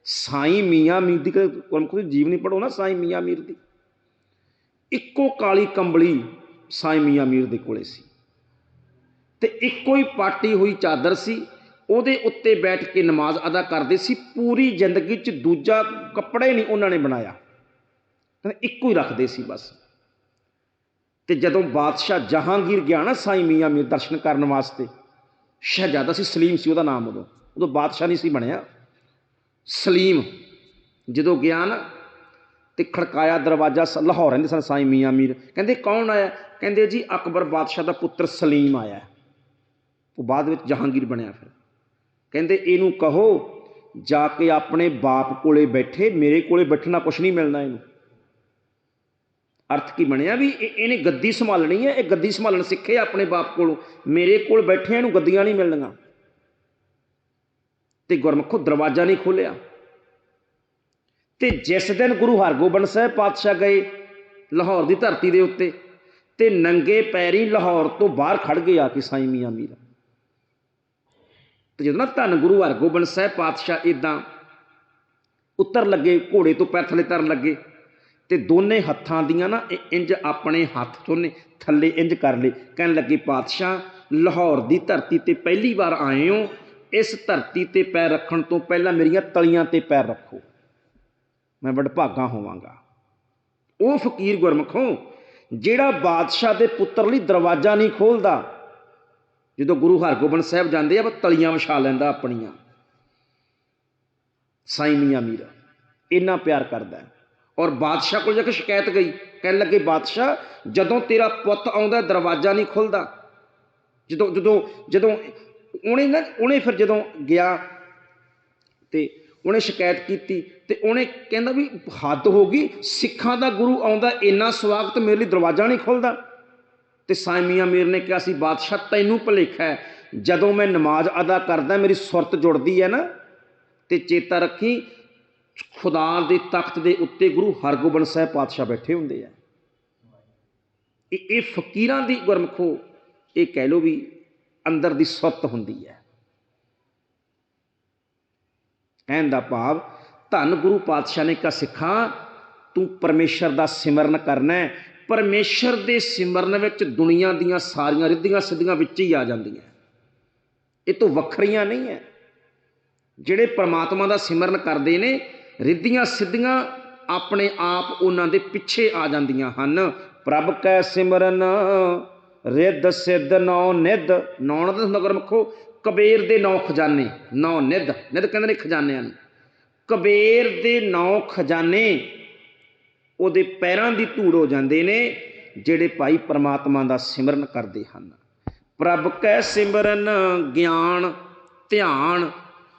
ਸਾਈਂ ਮੀਆਂ ਮੀਰ ਦੀ ਕੋਈ ਜੀਵਨੀ ਪੜੋ ਨਾ ਸਾਈਂ ਮੀਆਂ ਮੀਰ ਦੀ। ਇੱਕੋ ਕਾਲੀ ਕੰਬਲੀ ਸਾਈਂ ਮੀਆਂ ਮੀਰ ਦੇ ਕੋਲੇ ਸੀ। ਤੇ ਇੱਕੋ ਹੀ ਪਾਟੀ ਹੋਈ ਚਾਦਰ ਸੀ। ਉਹਦੇ ਉੱਤੇ ਬੈਠ ਕੇ ਨਮਾਜ਼ ਅਦਾ ਕਰਦੇ ਸੀ। ਪੂਰੀ ਜ਼ਿੰਦਗੀ 'ਚ ਦੂਜਾ ਕੱਪੜਾ ਹੀ ਨਹੀਂ ਉਹਨਾਂ ਨੇ ਬਣਾਇਆ। ਕਹਿੰਦੇ ਇੱਕੋ ਹੀ ਰੱਖਦੇ ਸੀ ਬਸ। ਤੇ ਜਦੋਂ ਬਾਦਸ਼ਾਹ ਜਹਾਂਗੀਰ ਗਿਆ ਨਾ ਸਾਈਂ ਮੀਆਂ ਮੀਰ ਦਰਸ਼ਨ ਕਰਨ ਵਾਸਤੇ, ਸ਼ਹਿਜ਼ਾਦਾ ਸੀ ਸਲੀਮ ਸੀ ਉਹਦਾ ਨਾਮ ਉਦੋਂ। ਉਦੋਂ ਬਾਦਸ਼ਾਹ ਨਹੀਂ ਸੀ ਬਣਿਆ। ਸਲੀਮ ਜਦੋਂ ਗਿਆ ਨਾ ਤੇ ਖੜਕਾਇਆ ਦਰਵਾਜ਼ਾ ਸ- ਲਾਹੌਰ ਰਹਿੰਦੇ ਸਨ ਸਾਈਂ ਮੀਆਂ ਮੀਰ। ਕਹਿੰਦੇ ਕੌਣ ਆਇਆ? ਕਹਿੰਦੇ ਜੀ ਅਕਬਰ ਬਾਦਸ਼ਾਹ ਦਾ ਪੁੱਤਰ ਸਲੀਮ ਆਇਆ। ਉਹ ਬਾਅਦ ਵਿੱਚ ਜਹਾਂਗੀਰ ਬਣਿਆ ਫਿਰ। ਕਹਿੰਦੇ, ਇਹਨੂੰ ਕਹੋ, ਜਾ ਕੇ ਆਪਣੇ ਬਾਪ ਕੋਲੇ ਬੈਠੇ, ਮੇਰੇ ਕੋਲੇ ਬੈਠਣਾ ਕੁਛ ਨਹੀਂ ਮਿਲਣਾ ਇਹਨੂੰ। ਅਰਥ ਕੀ ਬਣਿਆ ਵੀ ਇਹ- ਇਹਨੇ ਗੱਦੀ ਸੰਭਾਲਣੀ ਹੈ, ਇਹ ਗੱਦੀ ਸੰਭਾਲਣ ਸਿੱਖੇ ਆਪਣੇ ਬਾਪ ਕੋਲੋਂ। ਮੇਰੇ ਕੋਲ ਬੈਠੇ ਇਹਨੂੰ ਗੱਦੀਆਂ ਨਹੀਂ ਮਿਲਣੀਆਂ। ਤੇ ਗੁਰਮੁਖੋ ਦਰਵਾਜ਼ਾ ਨਹੀਂ ਖੋਲਿਆ ਤੇ ਜਿਸ ਦਿਨ ਗੁਰੂ ਹਰਗੋਬਿੰਦ ਸਾਹਿਬ ਪਾਤਸ਼ਾਹ ਗਏ ਲਾਹੌਰ ਦੀ ਧਰਤੀ ਦੇ ਉੱਤੇ, ਤੇ ਨੰਗੇ ਪੈਰੀ ਲਾਹੌਰ ਤੋਂ ਬਾਹਰ ਖੜ ਗਏ ਆ ਕੇ ਸਾਈਂ ਮੀਆਂ ਮੀਰ। ਤੇ ਜਦੋਂ ਨਾ ਧੰਨ ਗੁਰੂ ਹਰਗੋਬਿੰਦ ਸਾਹਿਬ ਪਾਤਸ਼ਾਹ ਇਦਾਂ ਉੱਤਰ ਲੱਗੇ, ਘੋੜੇ ਤੋਂ ਪੈਰ ਥੱਲੇ ਤਰਨ ਲੱਗੇ, ਤੇ ਦੋਨੇ ਹੱਥਾਂ ਦੀਆਂ ਨਾ ਇ- ਇੰਜ ਆਪਣੇ ਹੱਥ ਤੋਂ ਨੇ, ਥੱਲੇ ਇੰਜ ਕਰ ਲਏ। ਕਹਿਣ ਲੱਗੇ, ਪਾਤਸ਼ਾਹ, ਲਾਹੌਰ ਦੀ ਧਰਤੀ ਤੇ ਪਹਿਲੀ ਵਾਰ ਆਏ ਹੋ। ਇਸ ਧਰਤੀ ਤੇ ਪੈਰ ਰੱਖਣ ਤੋਂ ਪਹਿਲਾਂ ਮੇਰੀਆਂ ਤਲੀਆਂ ਤੇ ਪੈਰ ਰੱਖੋ। ਮੈਂ ਵਡਭਾਗਾ ਹੋਵਾਂਗਾ। ਉਹ ਫਕੀਰ ਗੁਰਮਖੋਂ, ਜਿਹੜਾ ਬਾਦਸ਼ਾਹ ਦੇ ਪੁੱਤਰ ਲਈ ਦਰਵਾਜ਼ਾ ਨਹੀਂ ਖੋਲਦਾ ਜਦੋਂ ਗੁਰੂ ਹਰਗੋਬਿੰਦ ਸਾਹਿਬ ਜਾਂਦੇ ਆ ਉਹ ਤਲੀਆਂ ਵਿਛਾ ਲੈਂਦਾ ਆਪਣੀਆਂ। ਸਾਈਂ ਮੀਆਂ ਮੀਰਾ, ਇੰਨਾ ਪਿਆਰ ਕਰਦਾ ਔਰ ਬਾਦਸ਼ਾਹ ਕੋਲ ਜਾ ਕੇ ਸ਼ਿਕਾਇਤ ਗਈ, ਕਹਿਣ ਲੱਗੇ, ਬਾਦਸ਼ਾਹ, ਜਦੋਂ ਤੇਰਾ ਪੁੱਤ ਆਉਂਦਾ, ਦਰਵਾਜ਼ਾ ਨਹੀਂ ਖੁੱਲਦਾ। ਜਦੋਂ ਜਦੋਂ ਜਦੋਂ ਉਹਨੇ ਨਾ, ਉਹਨੇ ਫਿਰ ਜਦੋਂ ਗਿਆ ਤੇ ਉਹਨੇ ਸ਼ਿਕਾਇਤ ਕੀਤੀ ਤੇ ਉਹਨੇ ਕਹਿੰਦਾ ਵੀ ਹੱਦ ਹੋ ਗਈ, ਸਿੱਖਾਂ ਦਾ ਗੁਰੂ ਆਉਂਦਾ, ਇੰਨਾ ਸਵਾਗਤ ਮੇਰੇ ਲਈ ਦਰਵਾਜ਼ਾ ਨਹੀਂ ਖੁੱਲਦਾ। ਤੇ ਸਾਈਂ ਮੀਆਂ ਮੀਰ ਨੇ ਕਿਹਾ ਸੀ, ਬਾਦਸ਼ਾਹ, ਤੈਨੂੰ ਭੁਲੇਖਾ ਹੈ। ਜਦੋਂ ਮੈਂ ਨਮਾਜ਼ ਅਦਾ ਕਰਦਾ, ਮੇਰੀ ਸੁਰਤ ਜੁੜਦੀ ਹੈ ਨਾ, ਤੇ ਚੇਤਾ ਰੱਖੀ, ਖੁਦਾ ਦੇ ਤਖਤ ਦੇ ਉੱਤੇ ਗੁਰੂ ਹਰਗੋਬਿੰਦ ਸਾਹਿਬ ਪਾਤਸ਼ਾਹ ਬੈਠੇ ਹੁੰਦੇ ਆ। ਇਹ ਫਕੀਰਾਂ ਦੀ ਗੁਰਮਖੋ, ਇਹ ਕਹਿ ਲੋ ਵੀ ਅੰਦਰ ਦੀ ਸੁਰਤ ਹੁੰਦੀ ਹੈ। ਕਹਿਣ ਦਾ ਭਾਵ, ਧੰਨ ਗੁਰੂ ਪਾਤਸ਼ਾਹ ਨੇ ਕਿਹਾ, ਸਿੱਖਾਂ, ਤੂੰ ਪਰਮੇਸ਼ਰ ਦਾ ਸਿਮਰਨ ਕਰਨਾ ਪਰਮੇਸ਼ਰ ਦੇ ਸਿਮਰਨ ਵਿੱਚ ਦੁਨੀਆ ਦੀਆਂ ਸਾਰੀਆਂ ਰਿੱਧੀਆਂ ਸਿੱਧੀਆਂ ਵਿੱਚ ਹੀ ਆ ਜਾਂਦੀਆਂ। ਇਹ ਤੋਂ ਵੱਖਰੀਆਂ ਨਹੀਂ ਹੈ ਜਿਹੜੇ ਪਰਮਾਤਮਾ ਦਾ ਸਿਮਰਨ ਕਰਦੇ ਨੇ, ਰਿੱਧੀਆਂ ਸਿੱਧੀਆਂ ਆਪਣੇ ਆਪ ਉਹਨਾਂ ਦੇ ਪਿੱਛੇ ਆ ਜਾਂਦੀਆਂ ਹਨ। ਪ੍ਰਭ ਕੈ ਸਿਮਰਨ, ਰਿੱਧ ਸਿੱਧ, ਨੌ ਨਿੱਧ। ਨੌਣ ਦਾ ਹੁੰਦਾ ਗੁਰਮਖੋ ਕਬੀਰ ਦੇ ਨੌ ਖਜ਼ਾਨੇ। ਨੌ ਨਿੱਧ। ਨਿੱਧ ਕਹਿੰਦੇ ਨੇ ਖਜ਼ਾਨਿਆਂ ਨੂੰ। ਕਬੀਰ ਦੇ ਨੌ ਖਜ਼ਾਨੇ ਉਹਦੇ ਪੈਰਾਂ ਦੀ ਧੂੜ ਹੋ ਜਾਂਦੇ ਨੇ, ਜਿਹੜੇ ਭਾਈ ਪਰਮਾਤਮਾ ਦਾ ਸਿਮਰਨ ਕਰਦੇ ਹਨ। ਪ੍ਰਭ ਕੈ ਸਿਮਰਨ, ਗਿਆਨ, ਧਿਆਨ।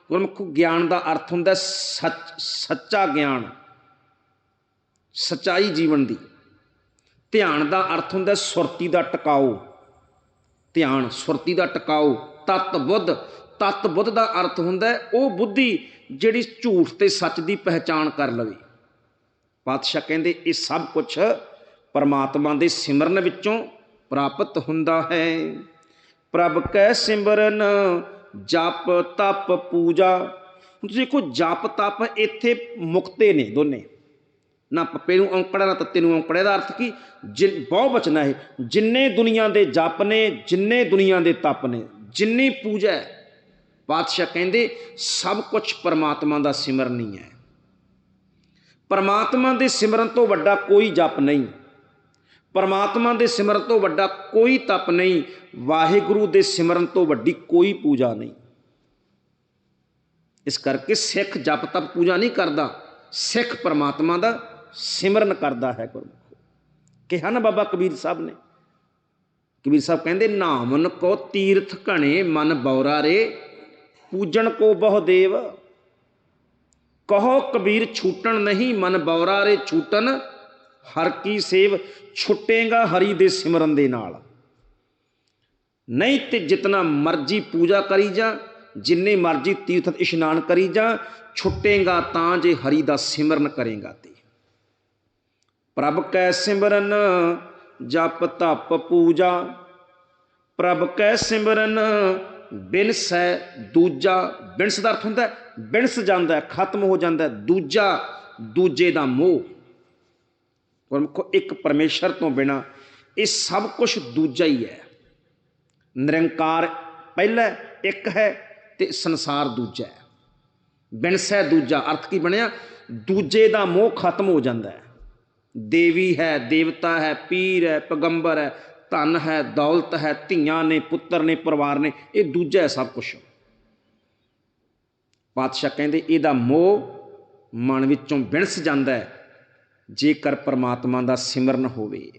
ਗੁਰਮੁਖ, ਗਿਆਨ ਦਾ ਅਰਥ ਹੁੰਦਾ ਸੱਚ, ਸੱਚਾ ਗਿਆਨ। ਸਚਾਈ ਜੀਵਨ ਦੀ। ਧਿਆਨ ਦਾ ਅਰਥ ਹੁੰਦਾ ਸੁਰਤੀ ਦਾ ਟਿਕਾਓ ਧਿਆਨ, ਸੁਰਤੀ ਦਾ ਟਿਕਾਓ ਤਤ ਬੁੱਧ। ਤਤ ਬੁੱਧ ਦਾ ਅਰਥ ਹੁੰਦਾ ਉਹ ਬੁੱਧੀ ਜਿਹੜੀ ਝੂਠ ਤੇ ਸੱਚ ਦੀ ਪਹਿਚਾਣ ਕਰ ਲਵੇ। ਪਾਤਸ਼ਾਹ ਕਹਿੰਦੇ, ਇਹ ਸਭ ਕੁਝ ਪਰਮਾਤਮਾ ਦੇ ਸਿਮਰਨ ਵਿੱਚੋਂ ਪ੍ਰਾਪਤ ਹੁੰਦਾ ਹੈ। ਪ੍ਰਭ ਕੈ ਸਿਮਰਨ, ਜਪ, ਤਪ, ਪੂਜਾ। ਤੁਸੀਂ ਦੇਖੋ, ਜਪ, ਤਪ ਇੱਥੇ ਮੁਕਤੇ ਨੇ ਦੋਨੇ। ਨਾ ਪੱਪੇ ਨੂੰ ਔਂਕੜਾ, ਨਾ ਤੱਤੇ ਨੂੰ ਔਂਕੜਾ ਦਾ ਅਰਥ ਕੀ? ਜਿ- ਬਹੁ ਬਚਨਾ ਹੈ ਜਿੰਨੇ ਦੁਨੀਆ ਦੇ ਜਪ ਨੇ, ਜਿੰਨੇ ਦੁਨੀਆ ਦੇ ਤਪ ਨੇ, ਜਿੰਨੀ ਪੂਜਾ ਹੈ। ਪਾਤਸ਼ਾਹ ਕਹਿੰਦੇ, ਸਭ ਕੁਝ ਪਰਮਾਤਮਾ ਦਾ ਸਿਮਰਨ ਹੀ ਹੈ। ਪਰਮਾਤਮਾ ਦੇ ਸਿਮਰਨ ਤੋਂ ਵੱਡਾ ਕੋਈ ਜਪ ਨਹੀਂ। ਪਰਮਾਤਮਾ ਦੇ ਸਿਮਰਨ ਤੋਂ ਵੱਡਾ ਕੋਈ ਤਪ ਨਹੀਂ। ਵਾਹਿਗੁਰੂ ਦੇ ਸਿਮਰਨ ਤੋਂ ਵੱਡੀ ਕੋਈ ਪੂਜਾ ਨਹੀਂ। ਇਸ ਕਰਕੇ ਸਿੱਖ ਜਪ ਤਪ ਪੂਜਾ ਨਹੀਂ ਕਰਦਾ, ਸਿੱਖ ਪਰਮਾਤਮਾ ਦਾ ਸਿਮਰਨ ਕਰਦਾ ਹੈ ਗੁਰਮੁਖੋ। ਕਿਹਾ ਨਾ ਬਾਬਾ ਕਬੀਰ ਸਾਹਿਬ ਨੇ। ਕਬੀਰ ਸਾਹਿਬ ਕਹਿੰਦੇ, ਨਾਮਨ ਕੋ ਤੀਰਥ ਘਣੇ ਮਨ ਬੌਰਾ ਰੇ, ਪੂਜਣ ਕੋ ਬਹੁ ਦੇਵ ਕਹੋ ਕਬੀਰ ਛੂਟਣ ਨਹੀਂ, ਮਨ ਬੌਰਾ ਰੇ ਛੂਟਣ, ਹਰ ਕੀ ਸੇਵ ਛੁੱਟੇਗਾ ਹਰੀ ਦੇ ਸਿਮਰਨ ਦੇ ਨਾਲ। ਨਹੀਂ ਤੇ ਜਿਤਨਾ ਮਰਜ਼ੀ ਪੂਜਾ ਕਰੀ ਜਾ, ਜਿੰਨੇ ਮਰਜ਼ੀ ਤੀਰਥ ਇਸ਼ਨਾਨ ਕਰੀ ਜਾ, ਛੁੱਟੇਗਾ ਤਾਂ ਜੇ ਹਰੀ ਦਾ ਸਿਮਰਨ ਕਰੇਗਾ ਤੇ। ਪ੍ਰਭ ਕੈ ਸਿਮਰਨ, ਜਪ ਤਪ ਪੂਜਾ। ਪ੍ਰਭ ਕੈ ਸਿਮਰਨ ਬਿਨਸੈ ਦੂਜਾ, ਬਿਨਸ ਦਾ ਅਰਥ ਹੁੰਦਾ ਹੈ, ਜਾਂਦਾ ਖਤਮ ਹੋ ਜਾਂਦਾ ਦੂਜਾ ਦੂਜੇ ਦਾ ਮੋਹ। ਗੁਰਮੁਖੋ ਇੱਕ ਪਰਮੇਸ਼ਰ ਤੋਂ ਬਿਨਾ ਇਹ ਸਭ ਕੁਝ ਦੂਜਾ ਹੀ ਹੈ। ਨਿਰੰਕਾਰ ਪਹਿਲਾ ਇੱਕ ਹੈ ਤੇ ਸੰਸਾਰ ਦੂਜਾ ਹੈ। ਬਿਨਸੈ ਦੂਜਾ। ਅਰਥ ਕੀ ਬਣਿਆ? ਦੂਜੇ ਦਾ ਮੋਹ ਖਤਮ ਹੋ ਜਾਂਦਾ ਹੈ। ਦੇਵੀ ਹੈ ਦੇਵਤਾ ਹੈ ਪੀਰ ਹੈ ਪੈਗੰਬਰ ਹੈ ਧਨ ਹੈ ਦੌਲਤ ਹੈ ਧੀਆਂ ਨੇ ਪੁੱਤਰ ਨੇ ਪਰਿਵਾਰ ਨੇ ਇਹ ਦੂਜਾ ਹੈ ਸਭ ਕੁਝ ਪਾਤਸ਼ਾਹ ਕਹਿੰਦੇ, ਇਹਦਾ ਮੋਹ ਮਨ ਵਿੱਚੋਂ ਬਿਨਸ ਜਾਂਦਾ ਹੈ, ਜੇਕਰ ਪਰਮਾਤਮਾ ਦਾ ਸਿਮਰਨ ਹੋਵੇ।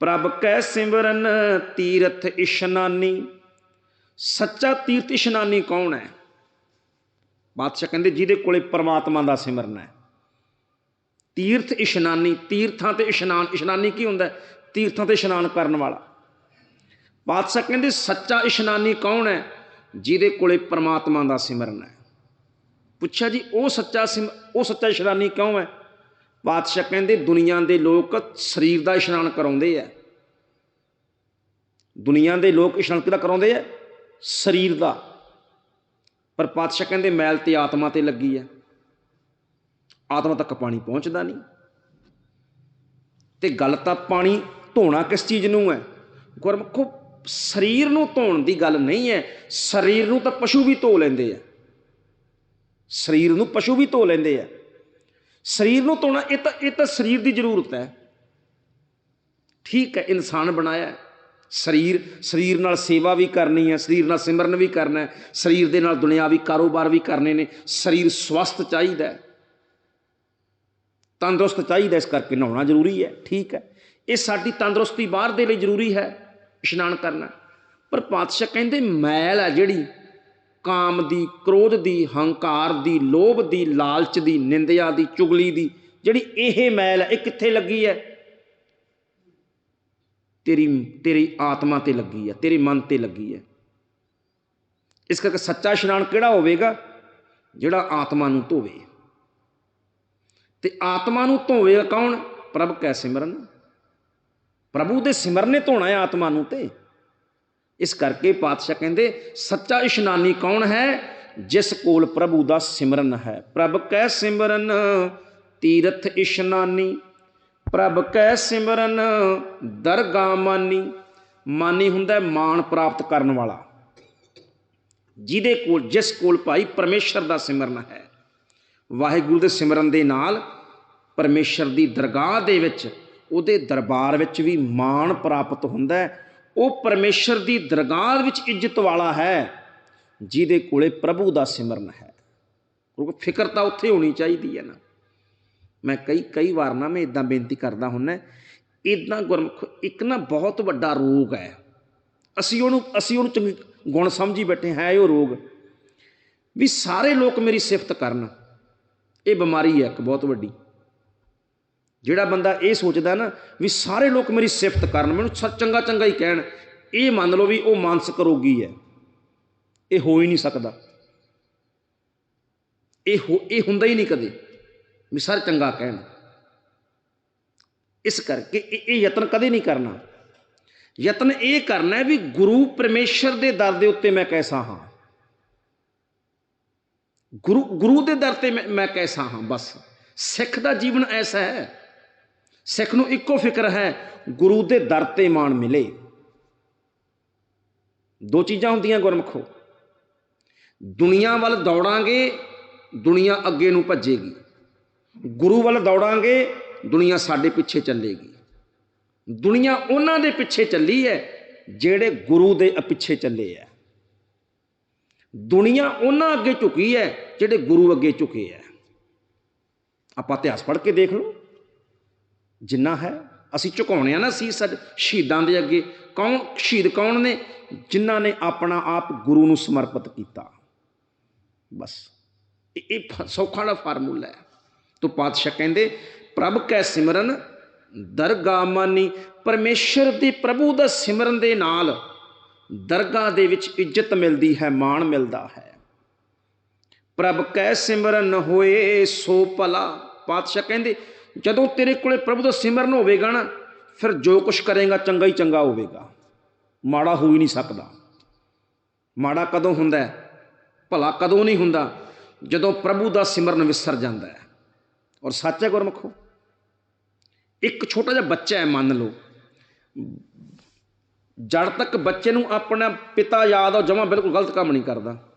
ਪ੍ਰਭ ਕੈ ਸਿਮਰਨ ਤੀਰਥ ਇਸ਼ਨਾਨੀ ਸੱਚਾ ਤੀਰਥ ਇਸ਼ਨਾਨੀ ਕੌਣ ਹੈ? ਬਾਦਸ਼ਾਹ ਕਹਿੰਦੇ, ਜਿਹਦੇ ਕੋਲੇ ਪਰਮਾਤਮਾ ਦਾ ਸਿਮਰਨ ਹੈ। ਤੀਰਥ ਇਸ਼ਨਾਨੀ ਤੀਰਥਾਂ ਤੇ ਇਸ਼ਨਾਨ, ਇਸ਼ਨਾਨੀ ਕੀ ਹੁੰਦਾ ਤੀਰਥਾਂ ਤੇ ਇਸ਼ਨਾਨ ਕਰਨ ਵਾਲਾ। ਬਾਦਸ਼ਾਹ ਕਹਿੰਦੇ, ਸੱਚਾ ਇਸ਼ਨਾਨੀ ਕੌਣ ਹੈ, ਜਿਹਦੇ ਕੋਲੇ ਪਰਮਾਤਮਾ ਦਾ ਸਿਮਰਨ ਹੈ? ਪੁੱਛਿਆ ਜੀ, ਉਹ ਸੱਚਾ ਸਿਮ, ਉਹ ਸੱਚਾ ਇਸ਼ਨਾਨੀ ਕਿਉਂ ਹੈ? ਪਾਤਸ਼ਾਹ ਕਹਿੰਦੇ, ਦੁਨੀਆ ਦੇ ਲੋਕ ਸਰੀਰ ਦਾ ਇਸ਼ਨਾਨ ਕਰਾਉਂਦੇ ਆ। ਦੁਨੀਆ ਦੇ ਲੋਕ ਇਸ਼ਨਾਨ ਕਿਹਦਾ ਕਰਾਉਂਦੇ ਆ? ਸਰੀਰ ਦਾ। ਪਰ ਪਾਤਸ਼ਾਹ ਕਹਿੰਦੇ, ਮੈਲ ਤੇ ਆਤਮਾ ਤੇ ਲੱਗੀ ਆ ਆਤਮਾ ਤੱਕ ਪਾਣੀ ਪਹੁੰਚਦਾ ਨਹੀਂ। ਤੇ ਗੱਲ ਤਾਂ ਪਾਣੀ ਧੋਣਾ ਕਿਸ ਚੀਜ਼ ਨੂੰ ਹੈ? ਗੁਰਮਖੋ, ਸਰੀਰ ਨੂੰ ਧੋਣ ਦੀ ਗੱਲ ਨਹੀਂ ਹੈ। ਸਰੀਰ ਨੂੰ ਤਾਂ ਪਸ਼ੂ ਵੀ ਧੋ ਲੈਂਦੇ ਆ। ਸਰੀਰ ਨੂੰ ਪਸ਼ੂ ਵੀ ਧੋ ਲੈਂਦੇ ਆ। ਸਰੀਰ ਨੂੰ ਧੋਣਾ, ਇਹ ਤਾਂ ਇਹ ਤਾਂ ਸਰੀਰ ਦੀ ਜ਼ਰੂਰਤ ਹੈ। ਠੀਕ ਹੈ, ਇਨਸਾਨ ਬਣਾਇਆ ਸਰੀਰ ਸਰੀਰ ਨਾਲ ਸੇਵਾ ਵੀ ਕਰਨੀ ਹੈ, ਸਰੀਰ ਨਾਲ ਸਿਮਰਨ ਵੀ ਕਰਨਾ ਹੈ, ਸਰੀਰ ਦੇ ਨਾਲ ਦੁਨਿਆਵੀ ਕਾਰੋਬਾਰ ਵੀ ਕਰਨੇ ਨੇ। ਸਰੀਰ ਸਵਸਥ ਚਾਹੀਦਾ ਹੈ। ਤੰਦਰੁਸਤ ਚਾਹੀਦਾ ਇਸ ਕਰਕੇ ਨਹਾਉਣਾ ਜ਼ਰੂਰੀ ਹੈ। ਠੀਕ ਹੈ, ਇਹ ਸਾਡੀ ਤੰਦਰੁਸਤੀ ਬਾਹਰ ਦੇ ਲਈ ਜ਼ਰੂਰੀ ਹੈ, ਇਸ਼ਨਾਨ ਕਰਨਾ। ਪਰ ਪਾਤਸ਼ਾਹ ਕਹਿੰਦੇ, ਮੈਲ ਹੈ ਜਿਹੜੀ ਕਾਮ ਦੀ, ਕ੍ਰੋਧ ਦੀ, ਹੰਕਾਰ ਦੀ, ਲੋਭ ਦੀ, ਲਾਲਚ ਦੀ, ਨਿੰਦਿਆ ਦੀ, ਚੁਗਲੀ ਦੀ, ਜਿਹੜੀ ਇਹ ਮੈਲ ਹੈ, ਇਹ ਕਿੱਥੇ ਲੱਗੀ ਹੈ? ਤੇਰੀ ਤੇਰੀ ਆਤਮਾ ਤੇ ਲੱਗੀ ਹੈ, ਤੇਰੇ ਮਨ ਤੇ ਲੱਗੀ ਹੈ। ਇਸ ਕਰਕੇ ਸੱਚਾ ਇਸ਼ਨਾਨ ਕਿਹੜਾ ਹੋਵੇਗਾ? ਜਿਹੜਾ ਆਤਮਾ ਨੂੰ ਧੋਵੇ। ਤੇ ਆਤਮਾ ਨੂੰ ਧੋਵੇਗਾ ਕੌਣ? ਪ੍ਰਭ ਕੈ ਸਿਮਰਨ। ਪ੍ਰਭੂ ਦੇ ਸਿਮਰਨ ਨੇ ਧੋਣਾ ਹੈ ਆਤਮਾ ਨੂੰ ਤੇ। ਇਸ ਕਰਕੇ ਪਾਤਸ਼ਾਹ ਕਹਿੰਦੇ, ਸੱਚਾ ਇਸ਼ਨਾਨੀ ਕੌਣ ਹੈ? ਜਿਸ ਕੋਲ ਪ੍ਰਭੂ ਦਾ ਸਿਮਰਨ ਹੈ। ਪ੍ਰਭ ਕੈ ਸਿਮਰਨ, ਤੀਰਥ ਇਸ਼ਨਾਨੀ। ਪ੍ਰਭ ਕੈ ਸਿਮਰਨ ਦਰਗਾ ਮਾਨੀ। ਮਾਨੀ ਹੁੰਦਾ ਹੈ ਮਾਣ ਪ੍ਰਾਪਤ ਕਰਨ ਵਾਲਾ। ਜਿਹਦੇ ਕੋਲ, ਜਿਸ ਕੋਲ ਭਾਈ ਪਰਮੇਸ਼ਰ ਦਾ ਸਿਮਰਨ ਹੈ। ਵਾਹਿਗੁਰੂ ਦੇ ਸਿਮਰਨ ਦੇ ਨਾਲ ਪਰਮੇਸ਼ਰ ਦੀ ਦਰਗਾਹ ਦੇ ਵਿੱਚ, ਉਹਦੇ ਦਰਬਾਰ ਵਿੱਚ ਵੀ ਮਾਣ ਪ੍ਰਾਪਤ ਹੁੰਦਾ ਹੈ। ਉਹ ਪਰਮੇਸ਼ਰ ਦੀ ਦਰਗਾਹ ਵਿੱਚ ਇੱਜ਼ਤ ਵਾਲਾ ਹੈ, ਜਿਹਦੇ ਕੋਲੇ ਪ੍ਰਭੂ ਦਾ ਸਿਮਰਨ ਹੈ। ਕਿਉਂਕਿ ਫਿਕਰ ਤਾਂ ਉੱਥੇ ਹੋਣੀ ਚਾਹੀਦੀ ਹੈ ਨਾ। ਮੈਂ ਕਈ ਕਈ ਵਾਰ ਨਾ ਮੈਂ ਇਦਾਂ ਬੇਨਤੀ ਕਰਦਾ ਹੁੰਨਾ ਇਦਾਂ ਗੁਰਮੁਖ ਇੱਕ ਨਾ ਬਹੁਤ ਵੱਡਾ ਰੋਗ ਹੈ। ਅਸੀਂ ਉਹਨੂੰ ਅਸੀਂ ਉਹਨੂੰ ਚੰਗੀ ਗੁਣ ਸਮਝੀ ਬੈਠੇ ਹੈ, ਇਹ ਉਹ ਰੋਗ। ਵੀ ਸਾਰੇ ਲੋਕ ਮੇਰੀ ਸਿਫਤ ਕਰਨ। ਇਹ ਬਿਮਾਰੀ ਹੈ ਇੱਕ ਬਹੁਤ ਵੱਡੀ। ਜਿਹੜਾ ਬੰਦਾ ਇਹ ਸੋਚਦਾ ਨਾ ਵੀ ਸਾਰੇ ਲੋਕ ਮੇਰੀ ਸਿਫਤ ਕਰਨ, ਮੈਨੂੰ ਸ- ਚੰਗਾ ਚੰਗਾ ਹੀ ਕਹਿਣ, ਇਹ ਮੰਨ ਲਓ ਵੀ ਉਹ ਮਾਨਸਿਕ ਰੋਗੀ ਹੈ। ਇਹ ਹੋ ਹੀ ਨਹੀਂ ਸਕਦਾ। ਇਹ ਹੋ, ਇਹ ਹੁੰਦਾ ਹੀ ਨਹੀਂ ਕਦੇ ਵੀ ਸਾਰੇ ਚੰਗਾ ਕਹਿਣ। ਇਸ ਕਰਕੇ ਇਹ ਇਹ ਯਤਨ ਕਦੇ ਨਹੀਂ ਕਰਨਾ। ਯਤਨ ਇਹ ਕਰਨਾ ਵੀ ਗੁਰੂ ਪਰਮੇਸ਼ਰ ਦੇ ਦਰ ਦੇ ਉੱਤੇ ਮੈਂ ਕੈਸਾ ਹਾਂ। ਗੁਰੂ ਗੁਰੂ ਦੇ ਦਰ ਤੇ ਮੈਂ ਮੈਂ ਕੈਸਾ ਹਾਂ, ਬਸ। ਸਿੱਖ ਦਾ ਜੀਵਨ ਐਸਾ ਹੈ ਸਿੱਖ ਨੂੰ ਇੱਕੋ ਫਿਕਰ ਹੈ, ਗੁਰੂ ਦੇ ਦਰ ਤੇ ਮਾਣ ਮਿਲੇ। ਦੋ ਚੀਜ਼ਾਂ ਹੁੰਦੀਆਂ ਗੁਰਮਖੋ। ਦੁਨੀਆ ਵੱਲ ਦੌੜਾਂਗੇ, ਦੁਨੀਆ ਅੱਗੇ ਨੂੰ ਭੱਜੇਗੀ। ਗੁਰੂ ਵੱਲ ਦੌੜਾਂਗੇ, ਦੁਨੀਆ ਸਾਡੇ ਪਿੱਛੇ ਚੱਲੇਗੀ। ਦੁਨੀਆ ਉਹਨਾਂ ਦੇ ਪਿੱਛੇ ਚੱਲੀ ਹੈ, ਜਿਹੜੇ ਗੁਰੂ ਦੇ ਪਿੱਛੇ ਚੱਲੇ ਹੈ। ਦੁਨੀਆ ਉਹਨਾਂ ਅੱਗੇ ਝੁਕੀ ਹੈ, ਜਿਹੜੇ ਗੁਰੂ ਅੱਗੇ ਝੁਕੇ ਹੈ। ਆਪਾਂ ਇਤਿਹਾਸ ਪੜ੍ਹ ਕੇ ਦੇਖ ਲਓ। ਜਿੰਨਾ ਹੈ, ਅਸੀਂ ਝੁਕਾਉਣੇ ਆ ਨਾ ਸੀ ਸਾਡੇ ਸ਼ਹੀਦਾਂ ਦੇ ਅੱਗੇ। ਕੌਣ, ਸ਼ਹੀਦ ਕੌਣ ਨੇ? ਜਿਨ੍ਹਾਂ ਨੇ ਆਪਣਾ ਆਪ ਗੁਰੂ ਨੂੰ ਸਮਰਪਿਤ ਕੀਤਾ। ਬਸ। ਇਹ ਇਹ ਫ- ਸੌਖਾ ਦਾ ਫਾਰਮੂਲਾ ਹੈ। ਤੋ ਪਾਤਸ਼ਾਹ ਕਹਿੰਦੇ, ਪ੍ਰਭ ਕੈ ਸਿਮਰਨ ਦਰਗਾ ਮਾਨੀ। ਪਰਮੇਸ਼ਰ ਦੇ ਪ੍ਰਭੂ ਦਾ ਸਿਮਰਨ ਦੇ ਨਾਲ ਦਰਗਾਹ ਦੇ ਵਿੱਚ ਇੱਜ਼ਤ ਮਿਲਦੀ ਹੈ, ਮਾਣ ਮਿਲਦਾ ਹੈ। ਪ੍ਰਭ ਕੈ ਸਿਮਰਨ ਹੋਏ ਸੋ ਭਲਾ। ਪਾਤਸ਼ਾਹ ਕਹਿੰਦੇ ਜਦੋਂ ਤੇਰੇ ਕੋਲੇ ਪ੍ਰਭੂ ਦਾ ਸਿਮਰਨ ਹੋਵੇਗਾ ਨਾ, ਫਿਰ ਜੋ ਕੁਝ ਕਰੇਗਾ ਚੰਗਾ ਹੀ ਚੰਗਾ ਹੋਵੇਗਾ। ਮਾੜਾ ਹੋ ਹੀ ਨਹੀਂ ਸਕਦਾ। ਮਾੜਾ ਕਦੋਂ ਹੁੰਦਾ ਹੈ? ਭਲਾ ਕਦੋਂ ਨਹੀਂ ਹੁੰਦਾ? ਜਦੋਂ ਪ੍ਰਭੂ ਦਾ ਸਿਮਰਨ ਵਿਸਰ ਜਾਂਦਾ ਹੈ। ਔਰ ਸੱਚ ਹੈ ਗੁਰਮਖੋ, ਇੱਕ ਛੋਟਾ ਜਿਹਾ ਬੱਚਾ ਹੈ, ਮੰਨ ਲਓ। ਜੜ ਤੱਕ ਬੱਚੇ ਨੂੰ ਆਪਣਾ ਪਿਤਾ ਯਾਦ ਆ ਜਮਾ ਬਿਲਕੁਲ ਗਲਤ ਕੰਮ ਨਹੀਂ ਕਰਦਾ।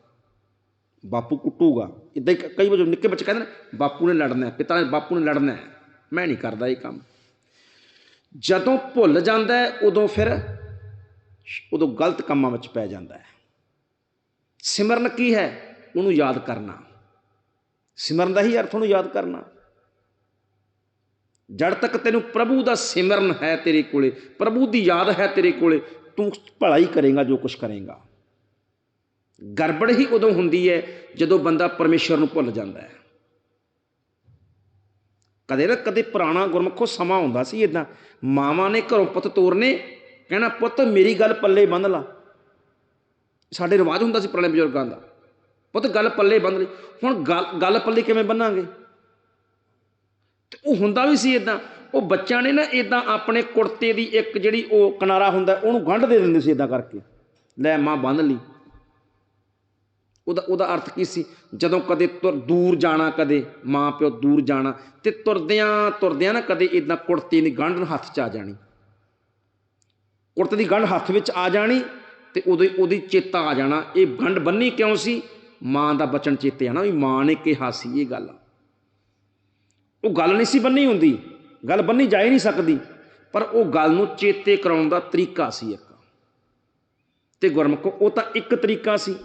ਬਾਪੂ ਕੁੱਟੂਗਾ। ਇਦਾਂ ਹੀ ਕਈ ਵਜੋਂ ਨਿੱਕੇ ਬੱਚੇ ਕਹਿੰਦੇ ਨੇ, ਬਾਪੂ ਨੇ ਲੜਨਾ ਪਿਤਾ ਨੇ, ਬਾਪੂ ਨੇ ਲੜਨਾ ਹੈ। ਮੈਂ ਨਹੀਂ ਕਰਦਾ ਇਹ ਕੰਮ। ਜਦੋਂ ਭੁੱਲ ਜਾਂਦਾ ਹੈ, ਉਦੋਂ ਫਿਰ ਉਦੋਂ ਗਲਤ ਕੰਮਾਂ ਵਿੱਚ ਪੈ ਜਾਂਦਾ ਹੈ। ਸਿਮਰਨ ਕੀ ਹੈ? ਉਹਨੂੰ ਯਾਦ ਕਰਨਾ। ਸਿਮਰਨ ਦਾ ਹੀ ਅਰਥ ਉਹਨੂੰ ਯਾਦ ਕਰਨਾ। ਜੜ ਤੱਕ ਤੈਨੂੰ ਪ੍ਰਭੂ ਦਾ ਸਿਮਰਨ ਹੈ ਤੇਰੇ ਕੋਲੇ, ਪ੍ਰਭੂ ਦੀ ਯਾਦ ਹੈ ਤੇਰੇ ਕੋਲੇ, ਤੂੰ ਭਲਾ ਹੀ ਕਰੇਗਾ ਜੋ ਕੁਝ ਕਰੇਗਾ। ਗੜਬੜ ਹੀ ਉਦੋਂ ਹੁੰਦੀ ਹੈ ਜਦੋਂ ਬੰਦਾ ਪਰਮੇਸ਼ਰ ਨੂੰ ਭੁੱਲ ਜਾਂਦਾ ਹੈ। ਕਦੇ ਨਾ ਕਦੇ ਪੁਰਾਣਾ ਗੁਰਮੁਖੋ ਸਮਾਂ ਹੁੰਦਾ ਸੀ ਇਦਾਂ ਮਾਵਾਂ ਨੇ ਘਰੋਂ ਪੁੱਤ ਤੋਰਨੇ, ਕਹਿਣਾ, ਪੁੱਤ, ਮੇਰੀ ਗੱਲ ਪੱਲੇ ਬੰਨ ਲਾ। ਸਾਡੇ ਰਿਵਾਜ ਹੁੰਦਾ ਸੀ ਪੁਰਾਣੇ ਬਜ਼ੁਰਗਾਂ ਦਾ। ਪੁੱਤ, ਗੱਲ ਪੱਲੇ ਬੰਨ ਲਈ। ਹੁਣ ਗੱਲ ਗੱਲ ਪੱਲੇ ਕਿਵੇਂ ਬੰਨਾਂਗੇ? ਤੇ ਉਹ ਹੁੰਦਾ ਵੀ ਸੀ ਇਦਾਂ ਉਹ ਬੱਚਿਆਂ ਨੇ ਨਾ ਇਦਾਂ ਆਪਣੇ ਕੁੜਤੇ ਦੀ ਇੱਕ ਜਿਹੜੀ ਉਹ ਕਿਨਾਰਾ ਹੁੰਦਾ, ਉਹਨੂੰ ਗੰਢ ਦੇ ਦਿੰਦੇ ਸੀ ਇਦਾਂ ਕਰਕੇ। ਲੈ, ਮਾਂ, ਬੰਨ ਲਈ। ਉਹਦਾ ਉਹਦਾ ਅਰਥ ਕੀ ਸੀ? ਜਦੋਂ ਕਦੇ ਤੁਰ ਦੂਰ ਜਾਣਾ, ਕਦੇ ਮਾਂ ਪਿਓ ਦੂਰ ਜਾਣਾ ਤੇ ਤੁਰਦਿਆਂ ਤੁਰਦਿਆਂ ਨਾ ਕਦੇ ਇਦਾਂ ਕੁੜਤੇ ਦੀ ਗੰਢ ਹੱਥ 'ਚ ਆ ਜਾਣੀ। ਕੁੜਤੇ ਦੀ ਗੰਢ ਹੱਥ ਵਿੱਚ ਆ ਜਾਣੀ ਤੇ ਉਦੋਂ ਉਹਦੀ ਚੇਤਾ ਆ ਜਾਣਾ। ਇਹ ਗੰਢ ਬੰਨੀ ਕਿਉਂ ਸੀ? ਮਾਂ ਦਾ ਬਚਨ ਚੇਤੇ ਆਣਾ ਵੀ ਮਾਂ ਨੇ ਕਿਹਾ ਸੀ ਇਹ ਗੱਲ। ਉਹ ਗੱਲ ਨਹੀਂ ਸੀ ਬੰਨੀ ਹੁੰਦੀ। ਗੱਲ ਬੰਨੀ ਜਾ ਹੀ ਨਹੀਂ ਸਕਦੀ। ਪਰ ਉਹ ਗੱਲ ਨੂੰ ਚੇਤੇ ਕਰਾਉਣ ਦਾ ਤਰੀਕਾ ਸੀ ਇੱਕ। ਤੇ ਗੁਰਮੁਖੋ, ਉਹ ਤਾਂ ਇੱਕ ਤਰੀਕਾ ਸੀ।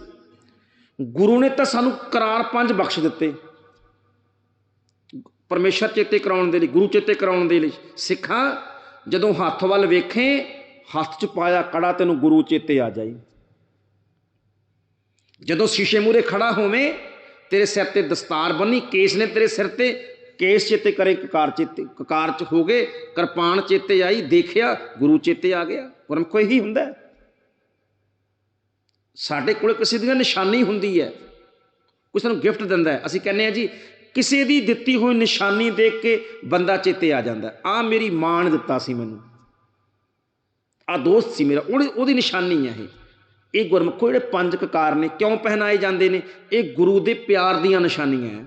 ਗੁਰੂ ਨੇ ਤਾਂ ਸਾਨੂੰ ਕਰਾਰ ਪੰਜ ਬਖਸ਼ ਦਿੱਤੇ। ਪਰਮੇਸ਼ਰ ਚੇਤੇ ਕਰਾਉਣ ਦੇ ਲਈ, ਗੁਰੂ ਚੇਤੇ ਕਰਾਉਣ ਦੇ ਲਈ ਸਿੱਖਾਂ ਜਦੋਂ ਹੱਥ ਵੱਲ ਵੇਖੇ, ਹੱਥ 'ਚ ਪਾਇਆ ਕੜਾ, ਤੈਨੂੰ ਗੁਰੂ ਚੇਤੇ ਆ ਜਾਈ। ਜਦੋਂ ਸ਼ੀਸ਼ੇ ਮੂਰੇ ਖੜਾ ਹੋਵੇਂ, ਤੇਰੇ ਸਿਰ ਤੇ ਦਸਤਾਰ ਬੰਨੀ, ਕੇਸ ਨੇ ਤੇਰੇ ਸਿਰ ਤੇ, ਕੇਸ ਚੇਤੇ ਕਰੇ, ਕਕਾਰ ਚੇਤੇ, ਕਕਾਰ ਚ ਹੋ ਗਏ, ਕਿਰਪਾਨ ਚੇਤੇ ਆਈ, ਦੇਖਿਆ, ਗੁਰੂ ਚੇਤੇ ਆ ਗਿਆ। ਗੁਰਮੁਖ ਇਹੀ ਹੁੰਦਾ। ਹੈ। ਸਾਡੇ ਕੋਲ ਕਿਸੇ ਦੀ ਨਿਸ਼ਾਨੀ ਹੁੰਦੀ ਹੈ। ਕੋਈ ਸਾਨੂੰ ਗਿਫਟ ਦਿੰਦਾ ਹੈ। ਅਸੀਂ ਕਹਿੰਦੇ ਆ ਜੀ, ਕਿਸੇ ਦੀ ਦਿੱਤੀ ਹੋਈ ਨਿਸ਼ਾਨੀ ਦੇਖ ਕੇ ਬੰਦਾ ਚੇਤੇ ਆ ਜਾਂਦਾ ਆ ਮੇਰੀ ਮਾਂ ਨੇ ਦਿੱਤਾ ਸੀ ਮੈਨੂੰ। ਆ ਦੋਸਤ ਸੀ ਮੇਰਾ। ਉਹਦੀ ਉਹਦੀ ਨਿਸ਼ਾਨੀ ਹੈ ਇਹ। ਇਹ ਗੁਰਮੁਖੋ ਜਿਹੜੇ ਪੰਜ ਕਕਾਰ ਨੇ, ਕਿਉਂ ਪਹਿਨਾਏ ਜਾਂਦੇ ਨੇ? ਇਹ ਗੁਰੂ ਦੇ ਪਿਆਰ ਦੀਆਂ ਨਿਸ਼ਾਨੀਆਂ ਹੈ।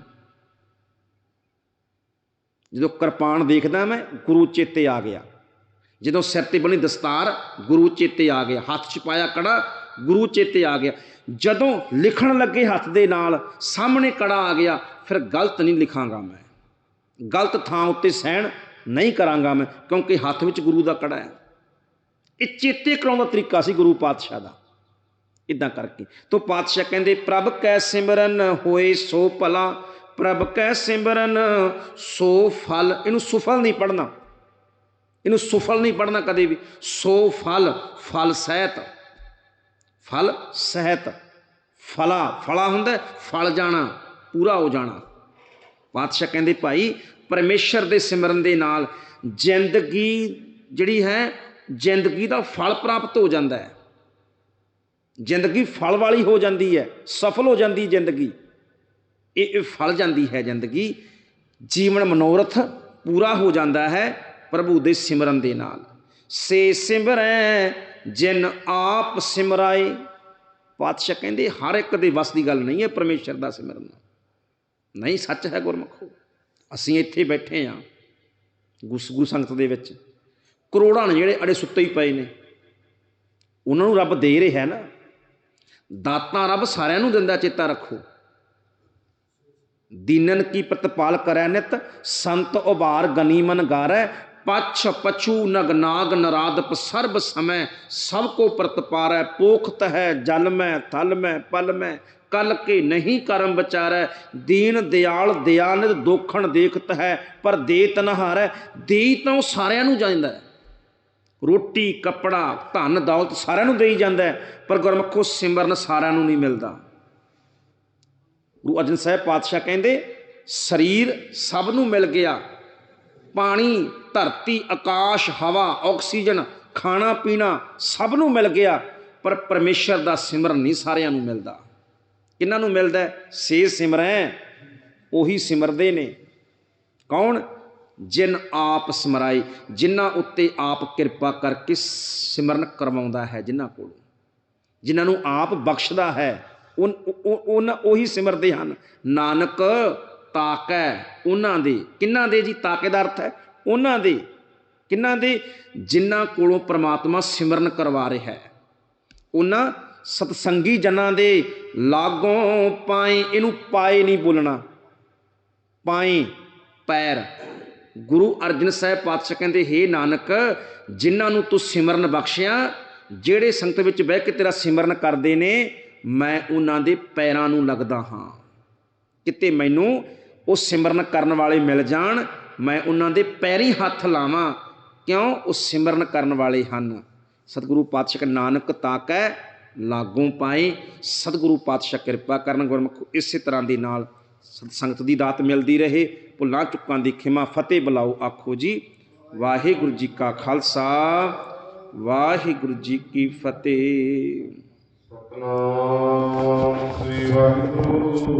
ਜਦੋਂ ਕਿਰਪਾਨ ਦੇਖਦਾ ਮੈਂ, ਗੁਰੂ ਚੇਤੇ ਆ ਗਿਆ। ਜਦੋਂ ਸਿਰ ਤੇ ਬਣੀ ਦਸਤਾਰ, ਗੁਰੂ ਚੇਤੇ ਆ ਗਿਆ। ਹੱਥ 'ਚ ਪਾਇਆ ਕੜਾ ਗੁਰੂ ਚੇਤੇ ਆ ਗਿਆ। ਜਦੋਂ ਲਿਖਣ ਲੱਗੇ ਹੱਥ ਦੇ ਨਾਲ, ਸਾਹਮਣੇ ਕੜਾ ਆ ਗਿਆ, ਫਿਰ ਗਲਤ ਨਹੀਂ ਲਿਖਾਂਗਾ ਮੈਂ। ਗਲਤ ਥਾਂ ਉੱਤੇ ਸਹਿਣ ਨਹੀਂ ਕਰਾਂਗਾ ਮੈਂ, ਕਿਉਂਕਿ ਹੱਥ ਵਿੱਚ ਗੁਰੂ ਦਾ ਕੜਾ ਹੈ। ਇਹ ਚੇਤੇ ਕਰਾਉਣ ਦਾ ਤਰੀਕਾ ਸੀ ਗੁਰੂ ਪਾਤਸ਼ਾਹ ਦਾ। ਇਦਾਂ ਕਰਕੇ। ਤੋ ਪਾਤਸ਼ਾਹ ਕਹਿੰਦੇ, ਪ੍ਰਭ ਕੈ ਸਿਮਰਨ ਹੋਏ ਸੋ ਭਲਾ, ਪ੍ਰਭ ਕੈ ਸਿਮਰਨ ਸੋ ਫਲ। ਇਹਨੂੰ ਸੁਫਲ ਨਹੀਂ ਪੜਨਾ ਇਹਨੂੰ ਸੁਫਲ ਨਹੀਂ ਪੜਨਾ ਕਦੇ ਵੀ। ਸੋ ਫਲ ਫਲ ਸਹਿਤ। ਫਲ ਸਹਿਤ, ਫਲਾ ਫਲਾ ਹੁੰਦਾ ਫਲ ਜਾਣਾ, ਪੂਰਾ ਹੋ ਜਾਣਾ। ਪਾਤਸ਼ਾਹ ਕਹਿੰਦੇ, ਭਾਈ, ਪਰਮੇਸ਼ਰ ਦੇ ਸਿਮਰਨ ਦੇ ਨਾਲ ਜ਼ਿੰਦਗੀ ਜਿਹੜੀ ਹੈ, ਜ਼ਿੰਦਗੀ ਦਾ ਫਲ ਪ੍ਰਾਪਤ ਹੋ ਜਾਂਦਾ ਹੈ। ਜ਼ਿੰਦਗੀ ਫਲ ਵਾਲੀ ਹੋ ਜਾਂਦੀ ਹੈ, ਸਫਲ ਹੋ ਜਾਂਦੀ ਜ਼ਿੰਦਗੀ। ਇਹ ਇਹ ਫਲ ਜਾਂਦੀ ਹੈ ਜ਼ਿੰਦਗੀ। ਜੀਵਨ ਮਨੋਰਥ ਪੂਰਾ ਹੋ ਜਾਂਦਾ ਹੈ ਪ੍ਰਭੂ ਦੇ ਸਿਮਰਨ ਦੇ ਨਾਲ। ਸੇ ਸਿਮਰੈ ਜਿਨ ਆਪ ਸਿਮਰਾਏ। ਪਾਤਸ਼ਾਹ ਕਹਿੰਦੇ, ਹਰ ਇੱਕ ਦੇ ਵਸ ਦੀ ਗੱਲ ਨਹੀਂ ਹੈ, ਪਰਮੇਸ਼ਰ ਦਾ ਸਿਮਰਨ। ਨਹੀਂ, ਸੱਚ ਹੈ ਗੁਰਮਖੋ। ਅਸੀਂ ਇੱਥੇ ਬੈਠੇ ਆ ਗੁਸ ਗੁਰੂ ਸੰਗਤ ਦੇ ਵਿੱਚ। ਕਰੋੜਾਂ ਨੇ ਜਿਹੜੇ ਅੜੇ ਸੁੱਤੇ ਹੀ ਪਏ ਨੇ। ਉਹਨਾਂ ਨੂੰ ਰੱਬ ਦੇ ਰਿਹਾ ਨਾ। ਦਾਤਾਂ ਰੱਬ ਸਾਰਿਆਂ ਨੂੰ ਦਿੰਦਾ, ਚੇਤਾ ਰੱਖੋ। ਦੀਨਨ ਕੀ ਪ੍ਰਤਪਾਲ ਕਰੈ ਨਿਤ, ਸੰਤ ਉਬਾਰ ਗਨੀਮਨ ਗਾਰੈ। ਪਛ ਪਛੂ ਨਗ ਨਾਗ ਨਰਾਦਪ ਸਰਬ ਸਮੈ, ਸਭ ਕੋ ਪ੍ਰਤਪਾਰੈ ਪੋਖਤ ਹੈ ਜਲ ਮੈਂ, ਥਲ ਮੈਂ, ਪਲ ਮੈਂ, ਕਲ ਕੇ ਨਹੀਂ ਕਰਮ ਵਿਚਾਰੈ, ਦੀਨ ਦਿਆਲ ਦਿਆਨਿਤ ਦੋਖਣ ਦੇਖਤ ਹੈ ਪਰ ਦੇਤ ਨਹਾਰੈ ਦੇਈ ਤਾਂ ਉਹ ਸਾਰਿਆਂ ਨੂੰ ਜਾਂਦਾ ਰੋਟੀ, ਕੱਪੜਾ, ਧਨ, ਦੌਲਤ ਸਾਰਿਆਂ ਨੂੰ ਦੇਈ ਜਾਂਦਾ ਪਰ ਗੁਰਮਖੋ ਸਿਮਰਨ ਸਾਰਿਆਂ ਨੂੰ ਨਹੀਂ ਮਿਲਦਾ। ਗੁਰੂ ਅਰਜਨ ਸਾਹਿਬ ਪਾਤਸ਼ਾਹ ਕਹਿੰਦੇ, ਸਰੀਰ ਸਭ ਨੂੰ ਮਿਲ ਗਿਆ, ਪਾਣੀ ਧਰਤੀ, ਆਕਾਸ਼, ਹਵਾ, ਆਕਸੀਜਨ, ਖਾਣਾ, ਪੀਣਾ ਸਭ ਨੂੰ ਮਿਲ ਗਿਆ, ਪਰ ਪਰਮੇਸ਼ਰ ਦਾ ਸਿਮਰਨ ਨਹੀਂ ਸਾਰਿਆਂ ਨੂੰ ਮਿਲਦਾ। ਕਿਹਨਾਂ ਨੂੰ ਮਿਲਦਾ ਹੈ? ਸੇ ਸਿਮਰੈ ਉਹੀ ਸਿਮਰਦੇ ਨੇ। ਕੌਣ? ਜਿਨ ਆਪ ਸਮਰਾਈ ਜਿਨ੍ਹਾਂ ਉੱਤੇ ਆਪ ਕਿਰਪਾ ਕਰਕੇ ਸਿਮਰਨ ਕਰਵਾਉਂਦਾ ਹੈ, ਜਿਨ੍ਹਾਂ ਕੋਲ। ਜਿਨ੍ਹਾਂ ਨੂੰ ਆਪ ਬਖਸ਼ਦਾ ਹੈ ਉਹਨਾਂ ਉਹੀ ਸਿਮਰਦੇ ਹਨ। ਨਾਨਕ ਤਾਕੈ, ਉਹਨਾਂ ਦੇ। ਕਿੰਨਾਂ ਦੇ ਜੀ? ਤਾਕੇ ਦਾ ਅਰਥ ਹੈ ਉਹਨਾਂ ਦੇ, ਕਿੰਨਾਂ ਦੇ? ਜਿਨ੍ਹਾਂ ਕੋਲੋਂ ਪ੍ਰਮਾਤਮਾ ਸਿਮਰਨ ਕਰਵਾ ਰਿਹਾ ਹੈ। ਉਹਨਾਂ ਸਤਸੰਗੀ ਜਨਾਂ ਦੇ ਲਾਗੋਂ ਪਾਏ, ਇਹਨੂੰ ਪਾਏ ਨਹੀਂ ਬੋਲਣਾ। ਪਾਏ ਪੈਰ। ਗੁਰੂ ਅਰਜਨ ਸਾਹਿਬ ਪਾਤਸ਼ਾਹ ਕਹਿੰਦੇ, ਹੇ ਨਾਨਕ, ਜਿਨ੍ਹਾਂ ਨੂੰ ਤੂੰ ਸਿਮਰਨ ਬਖਸ਼ਿਆ, ਜਿਹੜੇ ਸੰਗਤ ਵਿੱਚ ਬਹਿ ਕੇ ਤੇਰਾ ਸਿਮਰਨ ਕਰਦੇ ਨੇ, ਮੈਂ ਉਹਨਾਂ ਦੇ ਪੈਰਾਂ ਨੂੰ ਲੱਗਦਾ ਹਾਂ। ਕਿਤੇ ਮੈਨੂੰ ਉਹ ਸਿਮਰਨ ਕਰਨ ਵਾਲੇ ਮਿਲ ਜਾਣ ਮੈਂ ਉਹਨਾਂ ਦੇ ਪੈਰੀ ਹੱਥ ਲਾਵਾਂ, ਕਿਉਂ? ਉਹ ਸਿਮਰਨ ਕਰਨ ਵਾਲੇ ਹਨ। ਸਤਿਗੁਰੂ ਪਾਤਸ਼ਾਹ ਨਾਨਕ ਤਾਕੈ ਲਾਗੋਂ ਪਾਏ। ਸਤਿਗੁਰੂ ਪਾਤਸ਼ਾਹ ਕਿਰਪਾ ਕਰਨ ਗੁਰਮੁਖ ਇਸੇ ਤਰ੍ਹਾਂ ਦੇ ਨਾਲ ਸਤ, ਸੰਗਤ ਦੀ ਦਾਤ ਮਿਲਦੀ ਰਹੇ। ਭੁੱਲਾਂ ਚੁੱਕਾਂ ਦੀ ਖਿਮਾ ਫਤਿਹ ਬੁਲਾਓ ਆਖੋ ਜੀ। ਵਾਹਿਗੁਰੂ ਜੀ ਕਾ ਖਾਲਸਾ, ਵਾਹਿਗੁਰੂ ਜੀ ਕੀ ਫਤਿਹ। ਸਤਨਾਮ ਸ੍ਰੀ ਵਾਹਿਗੁਰੂ।